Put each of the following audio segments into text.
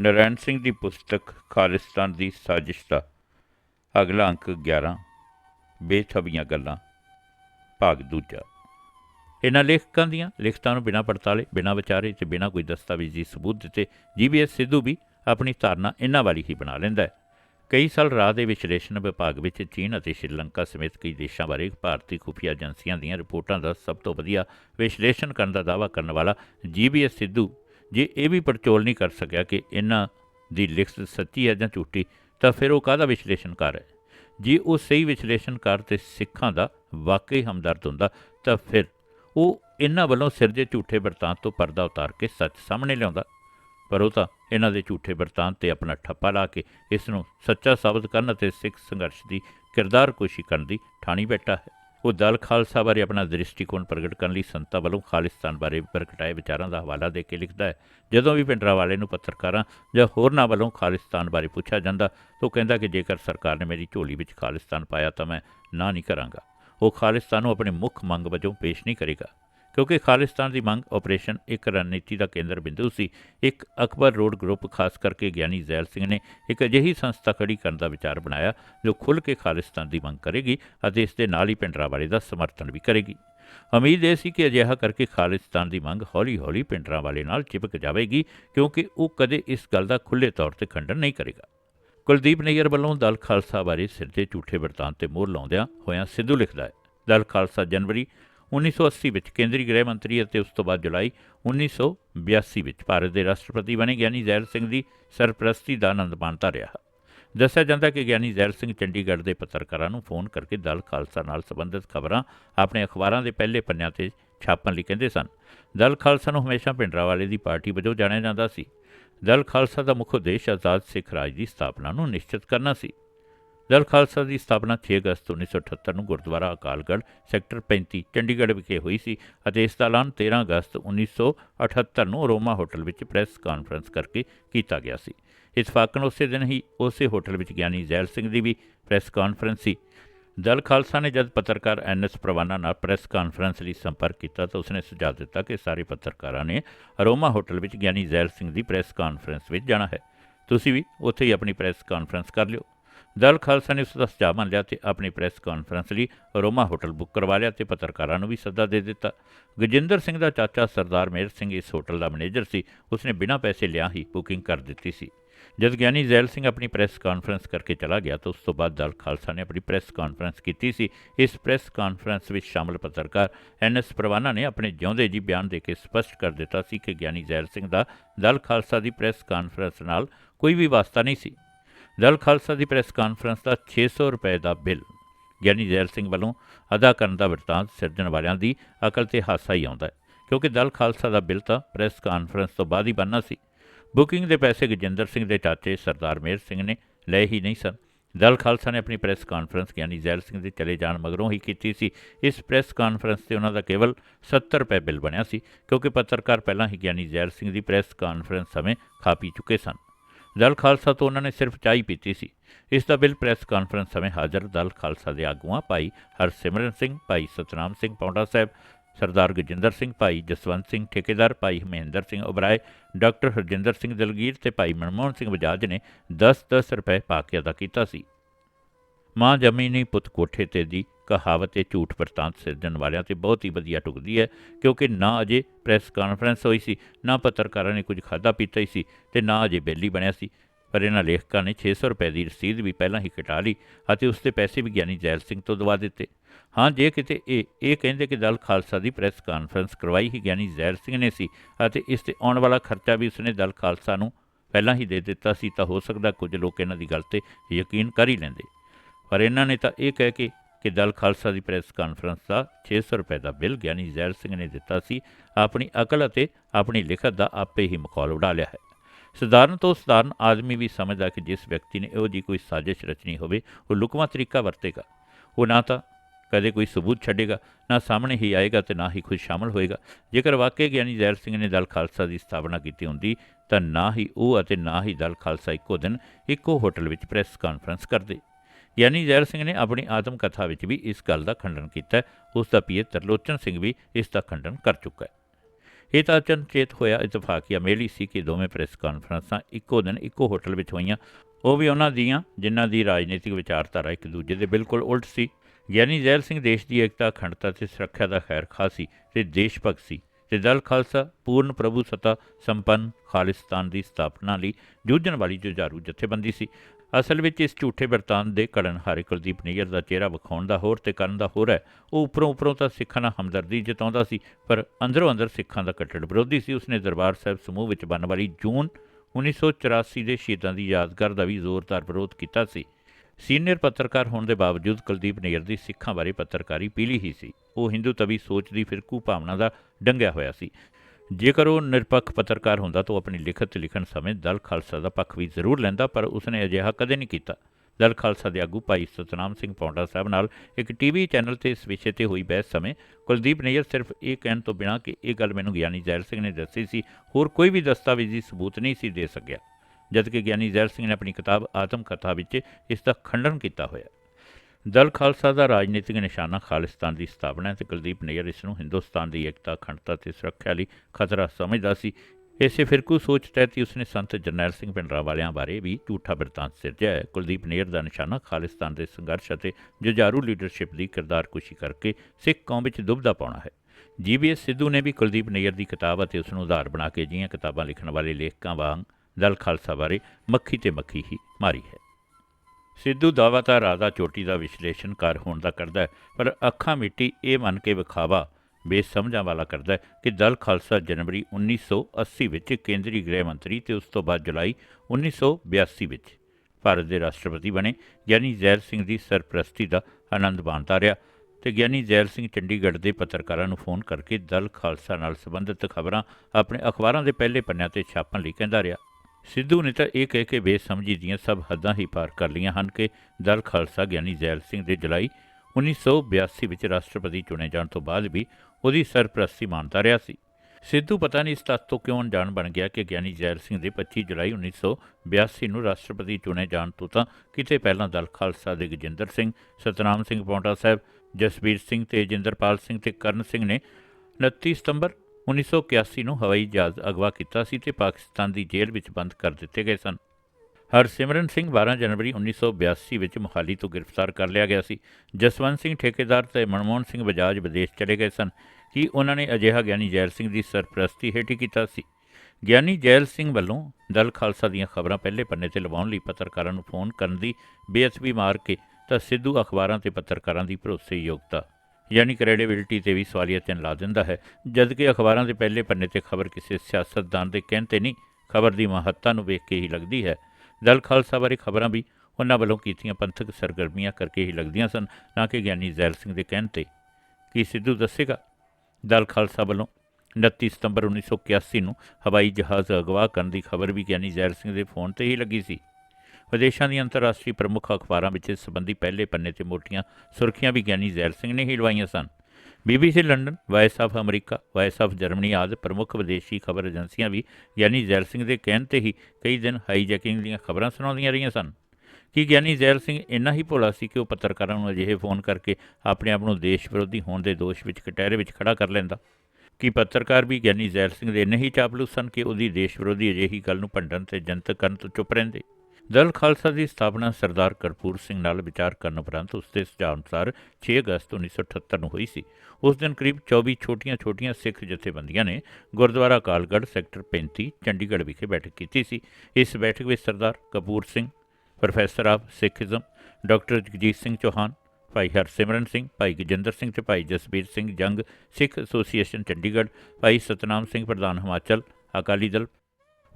ਨਰੈਣ ਸਿੰਘ ਦੀ ਪੁਸਤਕ ਖਾਲਿਸਤਾਨ ਦੀ ਸਾਜ਼ਿਸ਼ ਦਾ ਅਗਲਾ ਅੰਕ 11 ਬੇਥਬੀਆਂ ਗੱਲਾਂ, ਭਾਗ ਦੂਜਾ। ਇਹਨਾਂ ਲੇਖਕਾਂ ਦੀਆਂ, ਲਿਖਤਾਂ ਨੂੰ ਬਿਨਾਂ ਪੜਤਾਲੇ, ਬਿਨਾਂ ਵਿਚਾਰੇ ਤੇ ਬਿਨਾਂ ਕੋਈ ਦਸਤਾਵੇਜ਼ੀ ਸਬੂਤ ਦਿੱਤੇ ਜੀਬੀਐਸ ਸਿੱਧੂ ਵੀ ਆਪਣੀ ਧਾਰਨਾ ਇਹਨਾਂ ਵਾਲੀ ਹੀ ਬਣਾ ਲੈਂਦਾ ਹੈ। ਕਈ ਸਾਲ ਰਾਹ ਦੇ ਵਿਸ਼ਲੇਸ਼ਣ ਵਿਭਾਗ ਵਿੱਚ ਚੀਨ ਅਤੇ ਸ਼੍ਰੀਲੰਕਾ ਸਮੇਤ ਕਈ ਦੇਸ਼ਾਂ ਬਾਰੇ ਭਾਰਤੀ ਖੁਫੀਆ ਏਜੰਸੀਆਂ ਦੀਆਂ ਰਿਪੋਰਟਾਂ ਦਾ ਸਭ ਤੋਂ ਵਧੀਆ ਵਿਸ਼ਲੇਸ਼ਣ ਕਰਨ ਦਾ ਦਾਅਵਾ ਕਰਨ ਵਾਲਾ ਜੀਬੀਐਸ ਸਿੱਧੂ ਜੇ ਇਹ ਵੀ ਪੜਚੋਲ ਨਹੀਂ ਕਰ ਸਕਿਆ ਕਿ ਇਹਨਾਂ ਦੀ ਲਿਖਤ ਸੱਚੀ ਹੈ ਜਾਂ ਝੂਠੀ, ਤਾਂ ਫਿਰ ਉਹ ਕਾਹਦਾ ਵਿਸ਼ਲੇਸ਼ਣ ਕਰ? ਹੈ ਜੇ ਉਹ ਸਹੀ ਵਿਸ਼ਲੇਸ਼ਣਕਾਰ ਤੇ ਸਿੱਖਾਂ ਦਾ ਵਾਕਈ ਹਮਦਰਦ ਹੁੰਦਾ, ਤਾਂ ਫਿਰ ਉਹ ਇਹਨਾਂ ਵੱਲੋਂ ਸਿਰਜੇ ਝੂਠੇ ਵਰਤਾਂਤ ਤੋਂ ਪਰਦਾ ਉਤਾਰ ਕੇ ਸੱਚ ਸਾਹਮਣੇ ਲਿਆਉਂਦਾ। ਪਰ ਉਹ ਤਾਂ ਇਹਨਾਂ ਦੇ ਝੂਠੇ ਵਰਤਾਂਤ ਤੇ ਆਪਣਾ ਠੱਪਾ ਲਾ ਕੇ ਇਸ ਨੂੰ ਸੱਚਾ ਸਾਬਤ ਕਰਨ ਅਤੇ ਸਿੱਖ ਸੰਘਰਸ਼ ਦੀ ਕਿਰਦਾਰ ਕੋਸ਼ੀ ਕਰਨ ਦੀ ਠਾਣੀ ਬੈਠਾ ਹੈ। ਉਹ ਦਲ ਖਾਲਸਾ ਬਾਰੇ ਆਪਣਾ ਦ੍ਰਿਸ਼ਟੀਕੋਣ ਪ੍ਰਗਟ ਕਰਨ ਲਈ ਸੰਤਾਂ ਵੱਲੋਂ ਖਾਲਿਸਤਾਨ ਬਾਰੇ ਪ੍ਰਗਟਾਏ ਵਿਚਾਰਾਂ ਦਾ ਹਵਾਲਾ ਦੇ ਕੇ ਲਿਖਦਾ ਹੈ। ਜਦੋਂ ਵੀ ਪਿੰਡਰਾ ਵਾਲੇ ਨੂੰ ਪੱਤਰਕਾਰਾਂ ਜਾਂ ਹੋਰਨਾਂ ਵੱਲੋਂ ਖਾਲਿਸਤਾਨ ਬਾਰੇ ਪੁੱਛਿਆ ਜਾਂਦਾ, ਤਾਂ ਉਹ ਕਹਿੰਦਾ ਕਿ ਜੇਕਰ ਸਰਕਾਰ ਨੇ ਮੇਰੀ ਝੋਲੀ ਵਿੱਚ ਖਾਲਿਸਤਾਨ ਪਾਇਆ ਤਾਂ ਮੈਂ ਨਾ ਨਹੀਂ ਕਰਾਂਗਾ। ਉਹ ਖਾਲਿਸਤਾਨ ਨੂੰ ਆਪਣੀ ਮੁੱਖ ਮੰਗ ਵਜੋਂ ਪੇਸ਼ ਨਹੀਂ ਕਰੇਗਾ। ਕਿਉਂਕਿ ਖਾਲਿਸਤਾਨ ਦੀ ਮੰਗ ਆਪਰੇਸ਼ਨ ਇੱਕ ਰਣਨੀਤੀ ਦਾ ਕੇਂਦਰ ਬਿੰਦੂ ਸੀ। ਇੱਕ ਅਕਬਰ ਰੋਡ ਗਰੁੱਪ, ਖਾਸ ਕਰਕੇ ਗਿਆਨੀ ਜ਼ੈਲ ਸਿੰਘ ਨੇ ਇੱਕ ਅਜਿਹੀ ਸੰਸਥਾ ਖੜੀ ਕਰਨ ਦਾ ਵਿਚਾਰ ਬਣਾਇਆ, ਜੋ ਖੁੱਲ੍ਹ ਕੇ ਖਾਲਿਸਤਾਨ ਦੀ ਮੰਗ ਕਰੇਗੀ ਅਤੇ ਇਸ ਦੇ ਨਾਲ ਹੀ ਪਿੰਡਰਾਵਾਲੇ ਦਾ ਸਮਰਥਨ ਵੀ ਕਰੇਗੀ। ਉਮੀਦ ਇਹ ਸੀ ਕਿ ਅਜਿਹਾ ਕਰਕੇ ਖਾਲਿਸਤਾਨ ਦੀ ਮੰਗ ਹੌਲੀ-ਹੌਲੀ ਪਿੰਡਰਾਂ ਵਾਲੇ ਨਾਲ ਚਿਪਕ ਜਾਵੇਗੀ, ਕਿਉਂਕਿ ਉਹ ਕਦੇ ਇਸ ਗੱਲ ਦਾ ਖੁੱਲ੍ਹੇ ਤੌਰ ਤੇ ਖੰਡਨ ਨਹੀਂ ਕਰੇਗਾ। ਕੁਲਦੀਪ ਨਈਅਰ ਵੱਲੋਂ ਦਲ ਖਾਲਸਾ ਬਾਰੇ ਸਿਰਜੇ ਝੂਠੇ ਵਰਤਾਂਤ ਤੇ ਮੋਹਰ ਲਾਉਂਦਿਆਂ ਹੋਇਆਂ ਸਿੱਧੂ ਲਿਖਦਾ ਹੈ, ਦਲ ਖਾਲਸਾ ਜਨਵਰੀ 1980 ਵਿੱਚ ਕੇਂਦਰੀ ਗ੍ਰਹਿ ਮੰਤਰੀ ਅਤੇ ਉਸ ਤੋਂ ਬਾਅਦ ਜੁਲਾਈ 1982 ਵਿੱਚ ਭਾਰਤ ਦੇ ਰਾਸ਼ਟਰਪਤੀ ਬਣੇ ਗਿਆਨੀ ਜ਼ੈਲ ਸਿੰਘ ਦੀ ਸਰਪ੍ਰਸਤੀ ਦਾ ਆਨੰਦ ਮਾਣਦਾ ਰਿਹਾ। ਦੱਸਿਆ ਜਾਂਦਾ ਕਿ ਗਿਆਨੀ ਜ਼ੈਲ ਸਿੰਘ ਚੰਡੀਗੜ੍ਹ ਦੇ ਪੱਤਰਕਾਰਾਂ ਨੂੰ ਫੋਨ ਕਰਕੇ ਦਲ ਖਾਲਸਾ ਨਾਲ ਸੰਬੰਧਿਤ ਖਬਰਾਂ ਆਪਣੇ ਅਖਬਾਰਾਂ ਦੇ ਪਹਿਲੇ ਪੰਨਿਆਂ ਤੇ ਛਾਪਣ ਲਈ ਕਹਿੰਦੇ ਸਨ। ਦਲ ਖਾਲਸਾ ਨੂੰ ਹਮੇਸ਼ਾ ਪਿੰਡਰਾਵਾਲੇ ਦੀ ਪਾਰਟੀ ਵਜੋਂ ਜਾਣਿਆ ਜਾਂਦਾ ਸੀ। ਦਲ ਖਾਲਸਾ ਦਾ ਮੁੱਖ ਉਦੇਸ਼ ਆਜ਼ਾਦ ਸਿੱਖ ਰਾਜ ਦੀ ਸਥਾਪਨਾ ਨੂੰ ਨਿਸ਼ਚਿਤ ਕਰਨਾ ਸੀ। ਦਲ ਖਾਲਸਾ ਦੀ ਸਥਾਪਨਾ 6 ਅਗਸਤ 1978 ਨੂੰ ਗੁਰਦੁਆਰਾ ਅਕਾਲਗੜ੍ਹ, ਸੈਕਟਰ 35 ਚੰਡੀਗੜ੍ਹ ਵਿਖੇ ਹੋਈ ਸੀ ਅਤੇ ਇਸ ਦਾ ਐਲਾਨ 13 ਅਗਸਤ 1978 ਨੂੰ ਰੋਮਾ ਹੋਟਲ ਵਿੱਚ ਪ੍ਰੈਸ ਕਾਨਫਰੰਸ ਕਰਕੇ ਕੀਤਾ ਗਿਆ ਸੀ। ਇਤਫਾਕਨ ਉਸੇ ਦਿਨ ਹੀ ਉਸੇ ਹੋਟਲ ਵਿੱਚ ਗਿਆਨੀ ਜ਼ੈਲ ਸਿੰਘ ਦੀ ਵੀ ਪ੍ਰੈਸ ਕਾਨਫਰੰਸ ਸੀ। ਦਲ ਖਾਲਸਾ ਨੇ ਜਦ ਪੱਤਰਕਾਰ ਐਨਐਸ ਪ੍ਰਵਾਨਾ ਨਾਲ ਪ੍ਰੈਸ ਕਾਨਫਰੰਸ ਲਈ ਸੰਪਰਕ ਕੀਤਾ ਤਾਂ ਉਸਨੇ ਸੁਝਾਅ ਦਿੱਤਾ ਕਿ ਸਾਰੇ ਪੱਤਰਕਾਰਾਂ ਨੇ ਅਰੋਮਾ ਹੋਟਲ ਵਿੱਚ ਗਿਆਨੀ ਜ਼ੈਲ ਸਿੰਘ ਦੀ ਪ੍ਰੈਸ ਕਾਨਫਰੰਸ ਵਿੱਚ ਜਾਣਾ ਹੈ। ਤੁਸੀਂ ਵੀ ਉੱਥੇ ਹੀ ਆਪਣੀ ਪ੍ਰੈਸ ਕਾਨਫਰੰਸ ਕਰ ਲਿਓ। ਦਲ ਖਾਲਸਾ ਨੇ ਉਸ ਦਾ ਸੁਝਾਅ ਮੰਨ ਲਿਆ ਤੇ ਆਪਣੀ ਪ੍ਰੈਸ ਕਾਨਫਰੰਸ ਲਈ ਰੋਮਾ ਹੋਟਲ ਬੁੱਕ ਕਰਵਾ ਲਿਆ ਤੇ ਪੱਤਰਕਾਰਾਂ ਨੂੰ ਵੀ ਸੱਦਾ ਦੇ ਦਿੱਤਾ। ਗਜਿੰਦਰ ਸਿੰਘ ਦਾ ਚਾਚਾ ਸਰਦਾਰ ਮੇਹਰ ਸਿੰਘ ਇਸ ਹੋਟਲ ਦਾ ਮੈਨੇਜਰ ਸੀ। ਉਸਨੇ ਬਿਨਾਂ ਪੈਸੇ ਲਿਆ ਹੀ ਬੁਕਿੰਗ ਕਰ ਦਿੱਤੀ ਸੀ। ਜਦ ਗਿਆਨੀ ਜ਼ੈਲ ਸਿੰਘ ਆਪਣੀ ਪ੍ਰੈਸ ਕਾਨਫਰੰਸ ਕਰਕੇ ਚਲਾ ਗਿਆ ਤਾਂ ਉਸ ਤੋਂ ਬਾਅਦ ਦਲ ਖਾਲਸਾ ਨੇ ਆਪਣੀ ਪ੍ਰੈਸ ਕਾਨਫਰੰਸ ਕੀਤੀ ਸੀ। ਇਸ ਪ੍ਰੈਸ ਕਾਨਫਰੰਸ ਵਿੱਚ ਸ਼ਾਮਲ ਪੱਤਰਕਾਰ ਐਨਐਸ ਪ੍ਰਵਾਨਾ ਨੇ ਆਪਣੇ ਜਿਉਂਦੇ ਜੀ ਬਿਆਨ ਦੇ ਕੇ ਸਪਸ਼ਟ ਕਰ ਦਿੱਤਾ ਸੀ ਕਿ ਗਿਆਨੀ ਜ਼ੈਲ ਸਿੰਘ ਦਾ ਦਲ ਖਾਲਸਾ ਦੀ ਪ੍ਰੈਸ ਕਾਨਫਰੰਸ ਨਾਲ ਕੋਈ ਵੀ ਵਾਸਤਾ ਨਹੀਂ ਸੀ। ਦਲ ਖਾਲਸਾ ਦੀ ਪ੍ਰੈਸ ਕਾਨਫਰੰਸ ਦਾ 600 ਰੁਪਏ ਦਾ ਬਿੱਲ। ਗਿਆਨੀ ਜ਼ੈਲ ਸਿੰਘ ਵੱਲੋਂ ਅਦਾ ਕਰਨ ਦਾ ਵਰਤਾਂਤ ਸਿਰਜਣ ਵਾਲਿਆਂ ਦੀ ਅਕਲ ਤੇ ਹਾਸਾ ਹੀ ਆਉਂਦਾ ਹੈ, ਕਿਉਂਕਿ ਦਲ ਖਾਲਸਾ ਦਾ ਬਿੱਲ ਤਾਂ ਪ੍ਰੈਸ ਕਾਨਫਰੰਸ ਤੋਂ ਬਾਅਦ ਹੀ ਬਣਨਾ ਸੀ। ਬੁਕਿੰਗ ਦੇ ਪੈਸੇ ਗਜਿੰਦਰ ਸਿੰਘ ਦੇ ਚਾਚੇ ਸਰਦਾਰ ਮੇਰ ਸਿੰਘ ਨੇ ਲਏ ਹੀ ਨਹੀਂ ਸਨ। ਦਲ ਖਾਲਸਾ ਨੇ ਆਪਣੀ ਪ੍ਰੈਸ ਕਾਨਫਰੰਸ ਗਿਆਨੀ ਜ਼ੈਲ ਸਿੰਘ ਦੇ ਚਲੇ ਜਾਣ ਮਗਰੋਂ ਹੀ ਕੀਤੀ ਸੀ। ਇਸ ਪ੍ਰੈਸ ਕਾਨਫਰੰਸ ਤੇ ਉਹਨਾਂ ਦਾ ਕੇਵਲ 70 ਰੁਪਏ ਬਿੱਲ ਬਣਿਆ ਸੀ, ਕਿਉਂਕਿ ਪੱਤਰਕਾਰ ਪਹਿਲਾਂ ਹੀ ਗਿਆਨੀ ਜ਼ੈਲ ਸਿੰਘ ਦੀ ਪ੍ਰੈਸ ਕਾਨਫਰੰਸ ਸਮੇਂ ਖਾ ਪੀ ਚੁੱਕੇ ਸਨ। ਦਲ ਖਾਲਸਾ ਤੋਂ ਉਹਨਾਂ ਨੇ ਸਿਰਫ ਚਾਹ ਹੀ ਪੀਤੀ ਸੀ। ਇਸ ਦਾ ਬਿੱਲ ਪ੍ਰੈਸ ਕਾਨਫਰੰਸ ਸਮੇਂ ਹਾਜ਼ਰ ਦਲ ਖਾਲਸਾ ਦੇ ਆਗੂਆਂ ਭਾਈ ਹਰਸਿਮਰਨ ਸਿੰਘ, ਭਾਈ ਸਤਨਾਮ ਸਿੰਘ ਪੌਂਡਾ ਸਾਹਿਬ, ਸਰਦਾਰ ਗਜਿੰਦਰ ਸਿੰਘ, ਭਾਈ ਜਸਵੰਤ ਸਿੰਘ ਠੇਕੇਦਾਰ, ਭਾਈ ਮਹਿੰਦਰ ਸਿੰਘ ਉਬਰਾਏ, ਡਾਕਟਰ ਹਰਜਿੰਦਰ ਸਿੰਘ ਦਲਗੀਰ ਤੇ ਭਾਈ ਮਨਮੋਹਨ ਸਿੰਘ ਬਜਾਜ ਨੇ 10-10 ਰੁਪਏ ਪਾ ਕੇ ਅਦਾ ਕੀਤਾ ਸੀ। ਮਾਂ ਜਮੀਨੀ ਪੁੱਤ ਕੋਠੇ ਤੇ ਦੀ ਕਹਾਵਤ ਇਹ ਝੂਠ ਵਰਤਾਂਤ ਸਿਰਜਣ ਵਾਲਿਆਂ ਤੇ ਬਹੁਤ ਹੀ ਵਧੀਆ ਟੁਕਦੀ ਹੈ, ਕਿਉਂਕਿ ਨਾ ਅਜੇ ਪ੍ਰੈਸ ਕਾਨਫਰੰਸ ਹੋਈ ਸੀ, ਨਾ ਪੱਤਰਕਾਰਾਂ ਨੇ ਕੁਝ ਖਾਦਾ ਪੀਤਾ ਹੀ ਸੀ ਤੇ ਨਾ ਅਜੇ ਬੇਲੀ ਬਣਿਆ ਸੀ। ਪਰ ਇਹਨਾਂ ਲੇਖਕਾਂ ਨੇ 600 ਰੁਪਏ ਦੀ ਰਸੀਦ ਵੀ ਪਹਿਲਾਂ ਹੀ ਕਟਾ ਲਈ ਅਤੇ ਉਸ 'ਤੇ ਪੈਸੇ ਵੀ ਗਿਆਨੀ ਜੈਲ ਸਿੰਘ ਤੋਂ ਦਵਾ ਦਿੱਤੇ। ਹਾਂ, ਜੇ ਕਿਤੇ ਇਹ ਇਹ ਕਹਿੰਦੇ ਕਿ ਦਲ ਖਾਲਸਾ ਦੀ ਪ੍ਰੈਸ ਕਾਨਫਰੰਸ ਕਰਵਾਈ ਹੀ ਗਿਆਨੀ ਜ਼ੈਲ ਸਿੰਘ ਨੇ ਸੀ ਅਤੇ ਇਸ ਤੇ ਆਉਣ ਵਾਲਾ ਖਰਚਾ ਵੀ ਉਸਨੇ ਦਲ ਖਾਲਸਾ ਨੂੰ ਪਹਿਲਾਂ ਹੀ ਦੇ ਦਿੱਤਾ ਸੀ ਤਾਂ ਹੋ ਸਕਦਾ ਕੁਝ ਲੋਕ ਇਹਨਾਂ ਦੀ ਗੱਲ ਤੇ ਯਕੀਨ ਕਰ ਹੀ ਲੈਂਦੇ। ਪਰ ਇਹਨਾਂ ਨੇ ਤਾਂ ਇਹ ਕਹਿ ਕੇ ਕਿ ਦਲ ਖਾਲਸਾ ਦੀ ਪ੍ਰੈਸ ਕਾਨਫਰੰਸ ਦਾ 600 ਰੁਪਏ ਦਾ ਬਿੱਲ ਗਿਆਨੀ ਜ਼ੈਲ ਸਿੰਘ ਨੇ ਦਿੱਤਾ ਸੀ, ਆਪਣੀ ਅਕਲ ਅਤੇ ਆਪਣੀ ਲਿਖਤ ਦਾ ਆਪੇ ਹੀ ਮਖੌਲ ਉਡਾ ਲਿਆ ਹੈ। ਸਧਾਰਨ ਤੋਂ ਸਧਾਰਨ ਆਦਮੀ ਵੀ ਸਮਝਦਾ ਕਿ ਜਿਸ ਵਿਅਕਤੀ ਨੇ ਇਹੋ ਜੀ ਕੋਈ ਸਾਜ਼ਿਸ਼ ਰਚਣੀ ਹੋਵੇ, ਉਹ ਲੁਕਵਾਂ ਤਰੀਕਾ ਵਰਤੇਗਾ। ਉਹ ਨਾ ਤਾਂ ਕਦੇ ਕੋਈ ਸਬੂਤ ਛੱਡੇਗਾ, ਨਾ ਸਾਹਮਣੇ ਹੀ ਆਏਗਾ ਤੇ ਨਾ ਹੀ ਖੁਦ ਸ਼ਾਮਲ ਹੋਏਗਾ। ਜੇਕਰ ਵਾਕਈ ਗਿਆਨੀ ਜ਼ੈਲ ਸਿੰਘ ਨੇ ਦਲ ਖਾਲਸਾ ਦੀ ਸਥਾਪਨਾ ਕੀਤੀ ਹੁੰਦੀ, ਤਾਂ ਨਾ ਹੀ ਉਹ ਅਤੇ ਨਾ ਹੀ ਦਲ ਖਾਲਸਾ ਇੱਕੋ ਦਿਨ ਇੱਕੋ ਹੋਟਲ ਵਿੱਚ ਪ੍ਰੈਸ ਕਾਨਫਰੰਸ ਕਰਦੇ। ਗਿਆਨੀ ਜ਼ੈਲ ਸਿੰਘ ਨੇ ਆਪਣੀ ਆਤਮ ਕਥਾ ਵਿੱਚ ਵੀ ਇਸ ਗੱਲ ਦਾ ਖੰਡਨ ਕੀਤਾ ਉਸ ਦਾ ਪੀਏ ਤਰਲੋਚਨ ਸਿੰਘ ਵੀ ਇਸ ਦਾ ਖੰਡਨ ਕਰ ਚੁੱਕਾ ਹੈ। ਇਹ ਤਾਂ ਅਚਨਚੇਤ ਹੋਇਆ ਇਤਫਾਕੀਆ ਮੇਲੀ ਸੀ ਕਿ ਦੋਵੇਂ ਪ੍ਰੈਸ ਕਾਨਫਰੰਸਾਂ ਇੱਕੋ ਦਿਨ ਇੱਕੋ ਹੋਟਲ ਵਿੱਚ ਹੋਈਆਂ। ਉਹ ਵੀ ਉਹਨਾਂ ਦੀਆਂ, ਜਿਨ੍ਹਾਂ ਦੀ ਰਾਜਨੀਤਿਕ ਵਿਚਾਰਧਾਰਾ ਇੱਕ ਦੂਜੇ ਦੇ ਬਿਲਕੁਲ ਉਲਟ ਸੀ। ਗਿਆਨੀ ਜ਼ੈਲ ਸਿੰਘ ਦੇਸ਼ ਦੀ ਏਕਤਾ, ਅਖੰਡਤਾ ਤੇ ਸੁਰੱਖਿਆ ਦਾ ਖੈਰ ਖਾ ਸੀ ਤੇ ਦੇਸ਼ ਭਗਤ ਸੀ ਤੇ ਦਲ ਖਾਲਸਾ, ਪੂਰਨ ਪ੍ਰਭੂ ਸਤਾ, ਸੰਪੰਨ, ਖਾਲਿਸਤਾਨ ਦੀ ਸਥਾਪਨਾ ਲਈ ਜੂਝਣ ਵਾਲੀ ਜੁਝਾਰੂ ਜਥੇਬੰਦੀ ਸੀ। ਅਸਲ ਵਿੱਚ ਇਸ ਝੂਠੇ ਵਰਤਾਨ ਦੇ ਕੜਨ ਹਾਰੇ ਕੁਲਦੀਪ ਨਈਅਰ ਦਾ ਚਿਹਰਾ ਵਿਖਾਉਣ ਦਾ ਹੋਰ ਤੇ ਕਰਨ ਦਾ ਹੋਰ ਹੈ। ਉਹ ਉੱਪਰੋਂ ਉੱਪਰੋਂ ਤਾਂ ਸਿੱਖਾਂ ਨਾਲ ਹਮਦਰਦੀ ਜਤਾਉਂਦਾ ਸੀ, ਪਰ ਅੰਦਰੋਂ ਅੰਦਰ ਸਿੱਖਾਂ ਦਾ ਕੱਟੜ ਵਿਰੋਧੀ ਸੀ। ਉਸਨੇ ਦਰਬਾਰ ਸਾਹਿਬ ਸਮੂਹ ਵਿੱਚ ਬਣਨ ਵਾਲੀ ਜੂਨ 1984 ਦੇ ਸ਼ਹੀਦਾਂ ਦੀ ਯਾਦਗਾਰ ਦਾ ਵੀ ਜ਼ੋਰਦਾਰ ਵਿਰੋਧ ਕੀਤਾ ਸੀ। ਸੀਨੀਅਰ ਪੱਤਰਕਾਰ ਹੋਣ ਦੇ ਬਾਵਜੂਦ ਕੁਲਦੀਪ ਨਈਅਰ ਦੀ ਸਿੱਖਾਂ ਬਾਰੇ ਪੱਤਰਕਾਰੀ ਪੀਲੀ ਹੀ ਸੀ। ਉਹ ਹਿੰਦੂ ਤਵੀ ਸੋਚ ਦੀ ਫਿਰਕੂ ਭਾਵਨਾ ਦਾ ਡੰਗਿਆ ਹੋਇਆ ਸੀ। ਜੇਕਰ ਉਹ ਨਿਰਪੱਖ ਪੱਤਰਕਾਰ ਹੁੰਦਾ ਤਾਂ ਉਹ ਆਪਣੀ ਲਿਖਤ ਲਿਖਣ ਸਮੇਂ ਦਲ ਖਾਲਸਾ ਦਾ ਪੱਖ ਵੀ ਜ਼ਰੂਰ ਲੈਂਦਾ, ਪਰ ਉਸਨੇ ਅਜਿਹਾ ਕਦੇ ਨਹੀਂ ਕੀਤਾ। ਦਲ ਖਾਲਸਾ ਦੇ ਆਗੂ ਭਾਈ ਸਤਨਾਮ ਸਿੰਘ ਪੌਂਡਾ ਸਾਹਿਬ ਨਾਲ ਇੱਕ ਟੀਵੀ ਚੈਨਲ ਤੇ ਇਸ ਵਿਸ਼ੇ ਤੇ ਹੋਈ ਬਹਿਸ ਸਮੇਂ ਕੁਲਦੀਪ ਨਈਅਰ ਸਿਰਫ ਇਹ ਕਹਿਣ ਤੋਂ ਬਿਨਾਂ ਕਿ ਇਹ ਗੱਲ ਮੈਨੂੰ ਗਿਆਨੀ ਜ਼ੈਲ ਸਿੰਘ ਨੇ ਦੱਸੀ ਸੀ, ਹੋਰ ਕੋਈ ਵੀ ਦਸਤਾਵੇਜ਼ੀ ਸਬੂਤ ਨਹੀਂ ਸੀ ਦੇ ਸਕਿਆ। ਜਦਕਿ ਗਿਆਨੀ ਜ਼ੈਲ ਸਿੰਘ ਨੇ ਆਪਣੀ ਕਿਤਾਬ ਆਤਮ ਕਥਾ ਵਿੱਚ ਇਸ ਦਾ ਖੰਡਨ ਕੀਤਾ ਹੋਇਆ। ਦਲ ਖਾਲਸਾ ਦਾ ਰਾਜਨੀਤਿਕ ਨਿਸ਼ਾਨਾ ਖਾਲਿਸਤਾਨ ਦੀ ਸਥਾਪਨਾ ਹੈ ਤੇ ਕੁਲਦੀਪ ਨਈਅਰ ਇਸ ਨੂੰ ਹਿੰਦੁਸਤਾਨ ਦੀ ਏਕਤਾ, ਅਖੰਡਤਾ ਤੇ ਸੁਰੱਖਿਆ ਲਈ ਖਤਰਾ ਸਮਝਦਾ ਸੀ। ਇਸੇ ਫਿਰਕੂ ਸੋਚ ਤਹਿਤ ਹੀ ਉਸਨੇ ਸੰਤ ਜਰਨੈਲ ਸਿੰਘ ਪਿੰਡਰਾ ਵਾਲਿਆਂ ਬਾਰੇ ਵੀ ਝੂਠਾ ਬਿਰਤਾਂਤ ਸਿਰਜਿਆ ਹੈ। ਕੁਲਦੀਪ ਨਈਅਰ ਦਾ ਨਿਸ਼ਾਨਾ ਖਾਲਿਸਤਾਨ ਦੇ ਸੰਘਰਸ਼ ਅਤੇ ਜੁਝਾਰੂ ਲੀਡਰਸ਼ਿਪ ਦੀ ਕਿਰਦਾਰਕੁਸ਼ੀ ਕਰਕੇ ਸਿੱਖ ਕੌਮ ਵਿੱਚ ਦੁਬਦਾ ਪਾਉਣਾ ਹੈ। ਜੀਬੀਐਸ ਸਿੱਧੂ ਨੇ ਵੀ ਕੁਲਦੀਪ ਨਈਅਰ ਦੀ ਕਿਤਾਬ ਅਤੇ ਉਸ ਨੂੰ ਆਧਾਰ ਬਣਾ ਕੇ ਅਜਿਹੀਆਂ ਕਿਤਾਬਾਂ ਲਿਖਣ ਵਾਲੇ ਲੇਖਕਾਂ ਵਾਂਗ ਦਲ ਖਾਲਸਾ ਬਾਰੇ ਮੱਖੀ ਤੇ ਮੱਖੀ ਹੀ ਮਾਰੀ ਹੈ। ਸਿੱਧੂ ਦਾਅਵਾ ਤਾਂ ਰਾਧਾ ਚੋਟੀ ਦਾ ਵਿਸ਼ਲੇਸ਼ਣਕਾਰ ਹੋਣ ਦਾ ਕਰਦਾ ਹੈ, ਪਰ ਅੱਖਾਂ ਮਿੱਟੀ ਇਹ ਮੰਨ ਕੇ ਵਿਖਾਵਾ ਬੇਸਮਝਾਂ ਵਾਲਾ ਕਰਦਾ ਹੈ ਕਿ ਦਲ ਖਾਲਸਾ ਜਨਵਰੀ 1980 ਵਿੱਚ ਕੇਂਦਰੀ ਗ੍ਰਹਿ ਮੰਤਰੀ ਤੇ ਉਸ ਤੋਂ ਬਾਅਦ ਜੁਲਾਈ 1982 ਵਿੱਚ ਭਾਰਤ ਦੇ ਰਾਸ਼ਟਰਪਤੀ ਬਣੇ। ਗਿਆਨੀ ਜ਼ੈਲ ਸਿੰਘ ਦੀ ਸਰਪ੍ਰਸਤੀ ਦਾ ਆਨੰਦ ਮਾਣਦਾ ਰਿਹਾ ਤੇ ਗਿਆਨੀ ਜ਼ੈਲ ਸਿੰਘ ਚੰਡੀਗੜ੍ਹ ਦੇ ਪੱਤਰਕਾਰਾਂ ਨੂੰ ਫੋਨ ਕਰਕੇ ਦਲ ਖਾਲਸਾ ਨਾਲ ਸੰਬੰਧਿਤ ਖਬਰਾਂ ਆਪਣੇ ਅਖਬਾਰਾਂ ਦੇ ਪਹਿਲੇ ਪੰਨਿਆਂ ਤੇ ਛਾਪਣ ਲਈ ਕਹਿੰਦਾ ਰਿਹਾ। ਸਿੱਧੂ ਨੇ ਤਾਂ ਇਹ ਕਹਿ ਕੇ ਬੇਸਮਝੀ ਦੀਆਂ ਸਭ ਹੱਦਾਂ ਹੀ ਪਾਰ ਕਰ ਲਈਆਂ ਹਨ ਕਿ ਦਲ ਖਾਲਸਾ ਗਿਆਨੀ ਜ਼ੈਲ ਸਿੰਘ ਦੇ ਜੁਲਾਈ 1982 ਵਿੱਚ ਰਾਸ਼ਟਰਪਤੀ ਚੁਣੇ ਜਾਣ ਤੋਂ ਬਾਅਦ ਵੀ ਉਹਦੀ ਸਰਪ੍ਰਸਤੀ ਮਾਨਤਾ ਰਿਹਾ ਸੀ। ਸਿੱਧੂ ਪਤਾ ਨਹੀਂ ਇਸ ਤੱਥ ਤੋਂ ਕਿਉਂ ਅਣਜਾਣ ਬਣ ਗਿਆ ਕਿ ਗਿਆਨੀ ਜ਼ੈਲ ਸਿੰਘ ਦੇ 25 ਜੁਲਾਈ 1982 ਨੂੰ ਰਾਸ਼ਟਰਪਤੀ ਚੁਣੇ ਜਾਣ ਤੋਂ ਤਾਂ ਕਿਤੇ ਪਹਿਲਾਂ ਦਲ ਖਾਲਸਾ ਦੇ ਗਜਿੰਦਰ ਸਿੰਘ, ਸਤਨਾਮ ਸਿੰਘ ਪੌਂਟਾ ਸਾਹਿਬ, ਜਸਬੀਰ ਸਿੰਘ ਤੇ ਜਿੰਦਰਪਾਲ ਸਿੰਘ ਤੇ ਕਰਨ ਸਿੰਘ ਨੇ 29 ਸਤੰਬਰ 1981 ਨੂੰ ਹਵਾਈ ਜਹਾਜ਼ ਅਗਵਾ ਕੀਤਾ ਸੀ ਤੇ ਪਾਕਿਸਤਾਨ ਦੀ ਜੇਲ੍ਹ ਵਿੱਚ ਬੰਦ ਕਰ ਦਿੱਤੇ ਗਏ ਸਨ। ਹਰਸਿਮਰਨ ਸਿੰਘ 12 ਜਨਵਰੀ 1982 ਵਿੱਚ ਮੁਹਾਲੀ ਤੋਂ ਗ੍ਰਿਫਤਾਰ ਕਰ ਲਿਆ ਗਿਆ ਸੀ। ਜਸਵੰਤ ਸਿੰਘ ਠੇਕੇਦਾਰ ਤੇ ਮਨਮੋਹਨ ਸਿੰਘ ਬਜਾਜ ਵਿਦੇਸ਼ ਚਲੇ ਗਏ ਸਨ ਕਿ ਉਹਨਾਂ ਨੇ ਅਜਿਹਾ ਗਿਆਨੀ ਜੈਲ ਸਿੰਘ ਦੀ ਸਰਪ੍ਰਸਤੀ ਹੇਠ ਹੀ ਕੀਤਾ ਸੀ। ਗਿਆਨੀ ਜੈਲ ਸਿੰਘ ਵੱਲੋਂ ਦਲ ਖਾਲਸਾ ਦੀਆਂ ਖਬਰਾਂ ਪਹਿਲੇ ਪੰਨੇ ਤੇ ਲਵਾਉਣ ਲਈ ਪੱਤਰਕਾਰਾਂ ਨੂੰ ਫੋਨ ਕਰਨ ਦੀ ਬੇਅਦਬੀ ਮਾਰ ਕੇ ਤਾਂ ਸਿੱਧੂ ਅਖਬਾਰਾਂ ਤੇ ਪੱਤਰਕਾਰਾਂ ਦੀ ਭਰੋਸੇਯੋਗਤਾ ਯਾਨੀ ਕ੍ਰੈਡੀਬਿਲਟੀ ਤੇ ਵੀ ਸਵਾਲੀਆ ਚਿੰਨ੍ਹ ਲਾ ਦਿੰਦਾ ਹੈ। ਜਦਕਿ ਅਖਬਾਰਾਂ ਦੇ ਪਹਿਲੇ ਪੰਨੇ ਤੇ ਖਬਰ ਕਿਸੇ ਸਿਆਸਤਦਾਨ ਦੇ ਕਹਿਣ ਤੇ ਨਹੀਂ, ਖਬਰ ਦੀ ਮਹੱਤਤਾ ਨੂੰ ਵੇਖ ਕੇ ਹੀ ਲੱਗਦੀ ਹੈ। ਦਲ ਖਾਲਸਾ ਬਾਰੇ ਖਬਰਾਂ ਵੀ ਉਹਨਾਂ ਵੱਲੋਂ ਕੀਤੀਆਂ ਪੰਥਕ ਸਰਗਰਮੀਆਂ ਕਰਕੇ ਹੀ ਲੱਗਦੀਆਂ ਸਨ, ਨਾ ਕਿ ਗਿਆਨੀ ਜ਼ੈਲ ਸਿੰਘ ਦੇ ਕਹਿਣ ਤੇ। ਕੀ ਸਿੱਧੂ ਦੱਸੇਗਾ? ਦਲ ਖਾਲਸਾ ਵੱਲੋਂ 29 ਸਤੰਬਰ 1981 ਨੂੰ ਹਵਾਈ ਜਹਾਜ਼ ਅਗਵਾ ਕਰਨ ਦੀ ਖਬਰ ਵੀ ਗਿਆਨੀ ਜ਼ੈਲ ਸਿੰਘ ਦੇ ਫੋਨ ਤੇ ਹੀ ਲੱਗੀ ਸੀ। ਵਿਦੇਸ਼ਾਂ ਦੀਆਂ ਅੰਤਰਰਾਸ਼ਟਰੀ ਪ੍ਰਮੁੱਖ ਅਖਬਾਰਾਂ ਵਿੱਚ ਇਸ ਸੰਬੰਧੀ ਪਹਿਲੇ ਪੰਨੇ ਤੇ ਮੋਟੀਆਂ ਸੁਰਖੀਆਂ ਵੀ ਗਿਆਨੀ ਜ਼ੈਲ ਸਿੰਘ ਨੇ ਹੀ ਲਵਾਈਆਂ ਸਨ। BBC London, Voice of America, Voice of Germany ਆਦਿ ਪ੍ਰਮੁੱਖ ਵਿਦੇਸ਼ੀ ਖਬਰ ਏਜੰਸੀਆਂ ਵੀ ਗਿਆਨੀ ਜ਼ੈਲ ਸਿੰਘ ਦੇ ਕਹਿਣ ਤੇ ਹੀ ਕਈ ਦਿਨ ਹਾਈਜੈਕਿੰਗ ਦੀਆਂ ਖਬਰਾਂ ਸੁਣਾਉਂਦੀਆਂ ਰਹੀਆਂ ਸਨ। ਕਿ ਗਿਆਨੀ ਜ਼ੈਲ ਸਿੰਘ ਇੰਨਾ ਹੀ ਭੋਲਾ ਸੀ ਕਿ ਉਹ ਪੱਤਰਕਾਰਾਂ ਨੂੰ ਅਜਿਹੇ ਫੋਨ ਕਰਕੇ ਆਪਣੇ ਆਪ ਨੂੰ ਦੇਸ਼ ਵਿਰੋਧੀ ਹੋਣ ਦੇ ਦੋਸ਼ ਵਿੱਚ ਕਟਹਿਰੇ ਵਿੱਚ ਖੜਾ ਕਰ ਲੈਂਦਾ? ਕਿ ਪੱਤਰਕਾਰ ਵੀ ਗਿਆਨੀ ਜ਼ੈਲ ਸਿੰਘ ਦੇ ਇੰਨੇ ਹੀ ਚਾਪਲੂਸ ਸਨ ਕਿ ਉਹਦੀ ਦੇਸ਼ ਵਿਰੋਧੀ ਅਜਿਹੀ ਗੱਲ ਨੂੰ ਭੰਡਣ ਤੇ ਜਨਤਕ ਕਰਨ ਤੋਂ ਚੁੱਪ ਰਹਿੰਦੇ? ਦਲ ਖਾਲਸਾ ਦੀ ਸਥਾਪਨਾ ਸਰਦਾਰ ਕਰਪੂਰ ਸਿੰਘ ਨਾਲ ਵਿਚਾਰ ਕਰਨ ਉਪਰੰਤ ਉਸ ਦੇ ਸੁਝਾਅ ਅਨੁਸਾਰ 6 ਅਗਸਤ 1978 ਨੂੰ ਹੋਈ ਸੀ। ਉਸ ਦਿਨ ਕਰੀਬ 24 ਛੋਟੀਆਂ-ਛੋਟੀਆਂ ਸਿੱਖ ਜਥੇਬੰਦੀਆਂ ਨੇ ਗੁਰਦੁਆਰਾ ਕਾਲਗੜ੍ਹ ਸੈਕਟਰ 35 ਚੰਡੀਗੜ੍ਹ ਵਿਖੇ ਬੈਠਕ ਕੀਤੀ ਸੀ। ਇਸ ਬੈਠਕ ਵਿੱਚ Sardar Kapur Singh, professor of Sikhism, doctor Jagjit Singh Chauhan, Bhai Harsimran Singh, ਭਾਈ ਗਜਿੰਦਰ ਸਿੰਘ ਤੇ ਭਾਈ ਜਸਬੀਰ ਸਿੰਘ ਜੰਗ, ਸਿੱਖ ਐਸੋਸੀਏਸ਼ਨ ਚੰਡੀਗੜ੍ਹ, ਭਾਈ ਸਤਨਾਮ ਸਿੰਘ ਪ੍ਰਧਾਨ ਹਿਮਾਚਲ, ਅਕਾਲੀ ਦਲ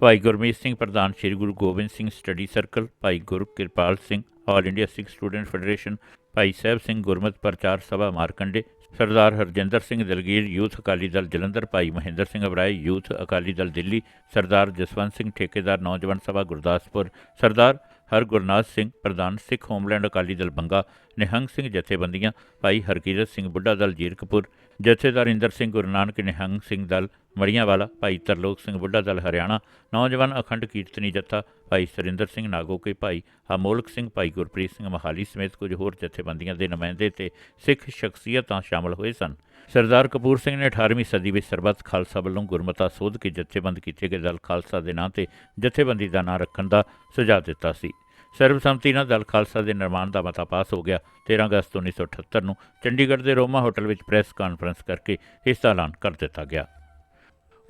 ਭਾਈ ਗੁਰਮੀਤ ਸਿੰਘ ਪ੍ਰਧਾਨ Sri Guru Gobind Singh study circle, Bhai Guru Kirpal Singh, all India Sikh student federation, Bhai Sahib Singh Gurmat Prachar Sabha Markande, Sardar Harjinder Singh Dalgir youth Akali Dal Jalandhar, Bhai Mahinder Singh Abrai youth Akali Dal Delhi, Sardar Jaswant Singh ਠੇਕੇਦਾਰ ਨੌਜਵਾਨ ਸਭਾ ਗੁਰਦਾਸਪੁਰ, ਸਰਦਾਰ ਹਰ ਗੁਰਨਾਥ ਸਿੰਘ ਪ੍ਰਧਾਨ Sikh homeland Akali Dal Banga, Nihang Singh ਜਥੇਬੰਦੀਆਂ, ਭਾਈ ਹਰਕੀਰਤ ਸਿੰਘ ਬੁੱਢਾ ਦਲ ਜੀਰਕਪੁਰ, ਜਥੇਦਾਰ ਇੰਦਰ ਸਿੰਘ ਗੁਰੂ ਨਾਨਕ ਨਿਹੰਗ ਸਿੰਘ ਦਲ ਮੜੀਆਂਵਾਲਾ ਭਾਈ ਤਰਲੋਕ ਸਿੰਘ ਬੁੱਢਾ ਦਲ ਹਰਿਆਣਾ, ਨੌਜਵਾਨ ਅਖੰਡ ਕੀਰਤਨੀ ਜੱਥਾ, ਭਾਈ ਸਰਿੰਦਰ ਸਿੰਘ ਨਾਗੋਕੇ ਭਾਈ, ਅਮੋਲਕ ਸਿੰਘ, ਭਾਈ ਗੁਰਪ੍ਰੀਤ ਸਿੰਘ ਮਹਾਲੀ ਸਮੇਤ ਕੁਝ ਹੋਰ ਜਥੇਬੰਦੀਆਂ ਦੇ ਨੁਮਾਇੰਦੇ ਤੇ ਸਿੱਖ ਸ਼ਖਸੀਅਤਾਂ ਸ਼ਾਮਲ ਹੋਏ ਸਨ। ਸਰਦਾਰ ਕਪੂਰ ਸਿੰਘ ਨੇ 18ਵੀਂ ਸਦੀ ਵਿੱਚ ਸਰਬੱਤ ਖਾਲਸਾ ਵੱਲੋਂ ਗੁਰਮਤਾ ਸੋਧ ਕੇ ਜਥੇਬੰਦ ਕੀਤੇ ਗਏ ਦਲ ਖਾਲਸਾ ਦੇ ਨਾਂ ਤੇ ਜਥੇਬੰਦੀ ਦਾ ਨਾਂ ਰੱਖਣ ਦਾ ਸੁਝਾਅ ਦਿੱਤਾ ਸੀ। ਸਰਬਸੰਮਤੀ ਨਾਲ ਦਲ ਖਾਲਸਾ ਦੇ ਨਿਰਮਾਣ ਦਾ ਮਤਾ ਪਾਸ ਹੋ ਗਿਆ। 13 ਅਗਸਤ 1978 ਨੂੰ ਚੰਡੀਗੜ੍ਹ ਦੇ ਰੋਮਾ ਹੋਟਲ ਵਿੱਚ ਪ੍ਰੈਸ ਕਾਨਫਰੰਸ ਕਰਕੇ ਇਸ ਦਾ ਐਲਾਨ ਕਰ ਦਿੱਤਾ ਗਿਆ।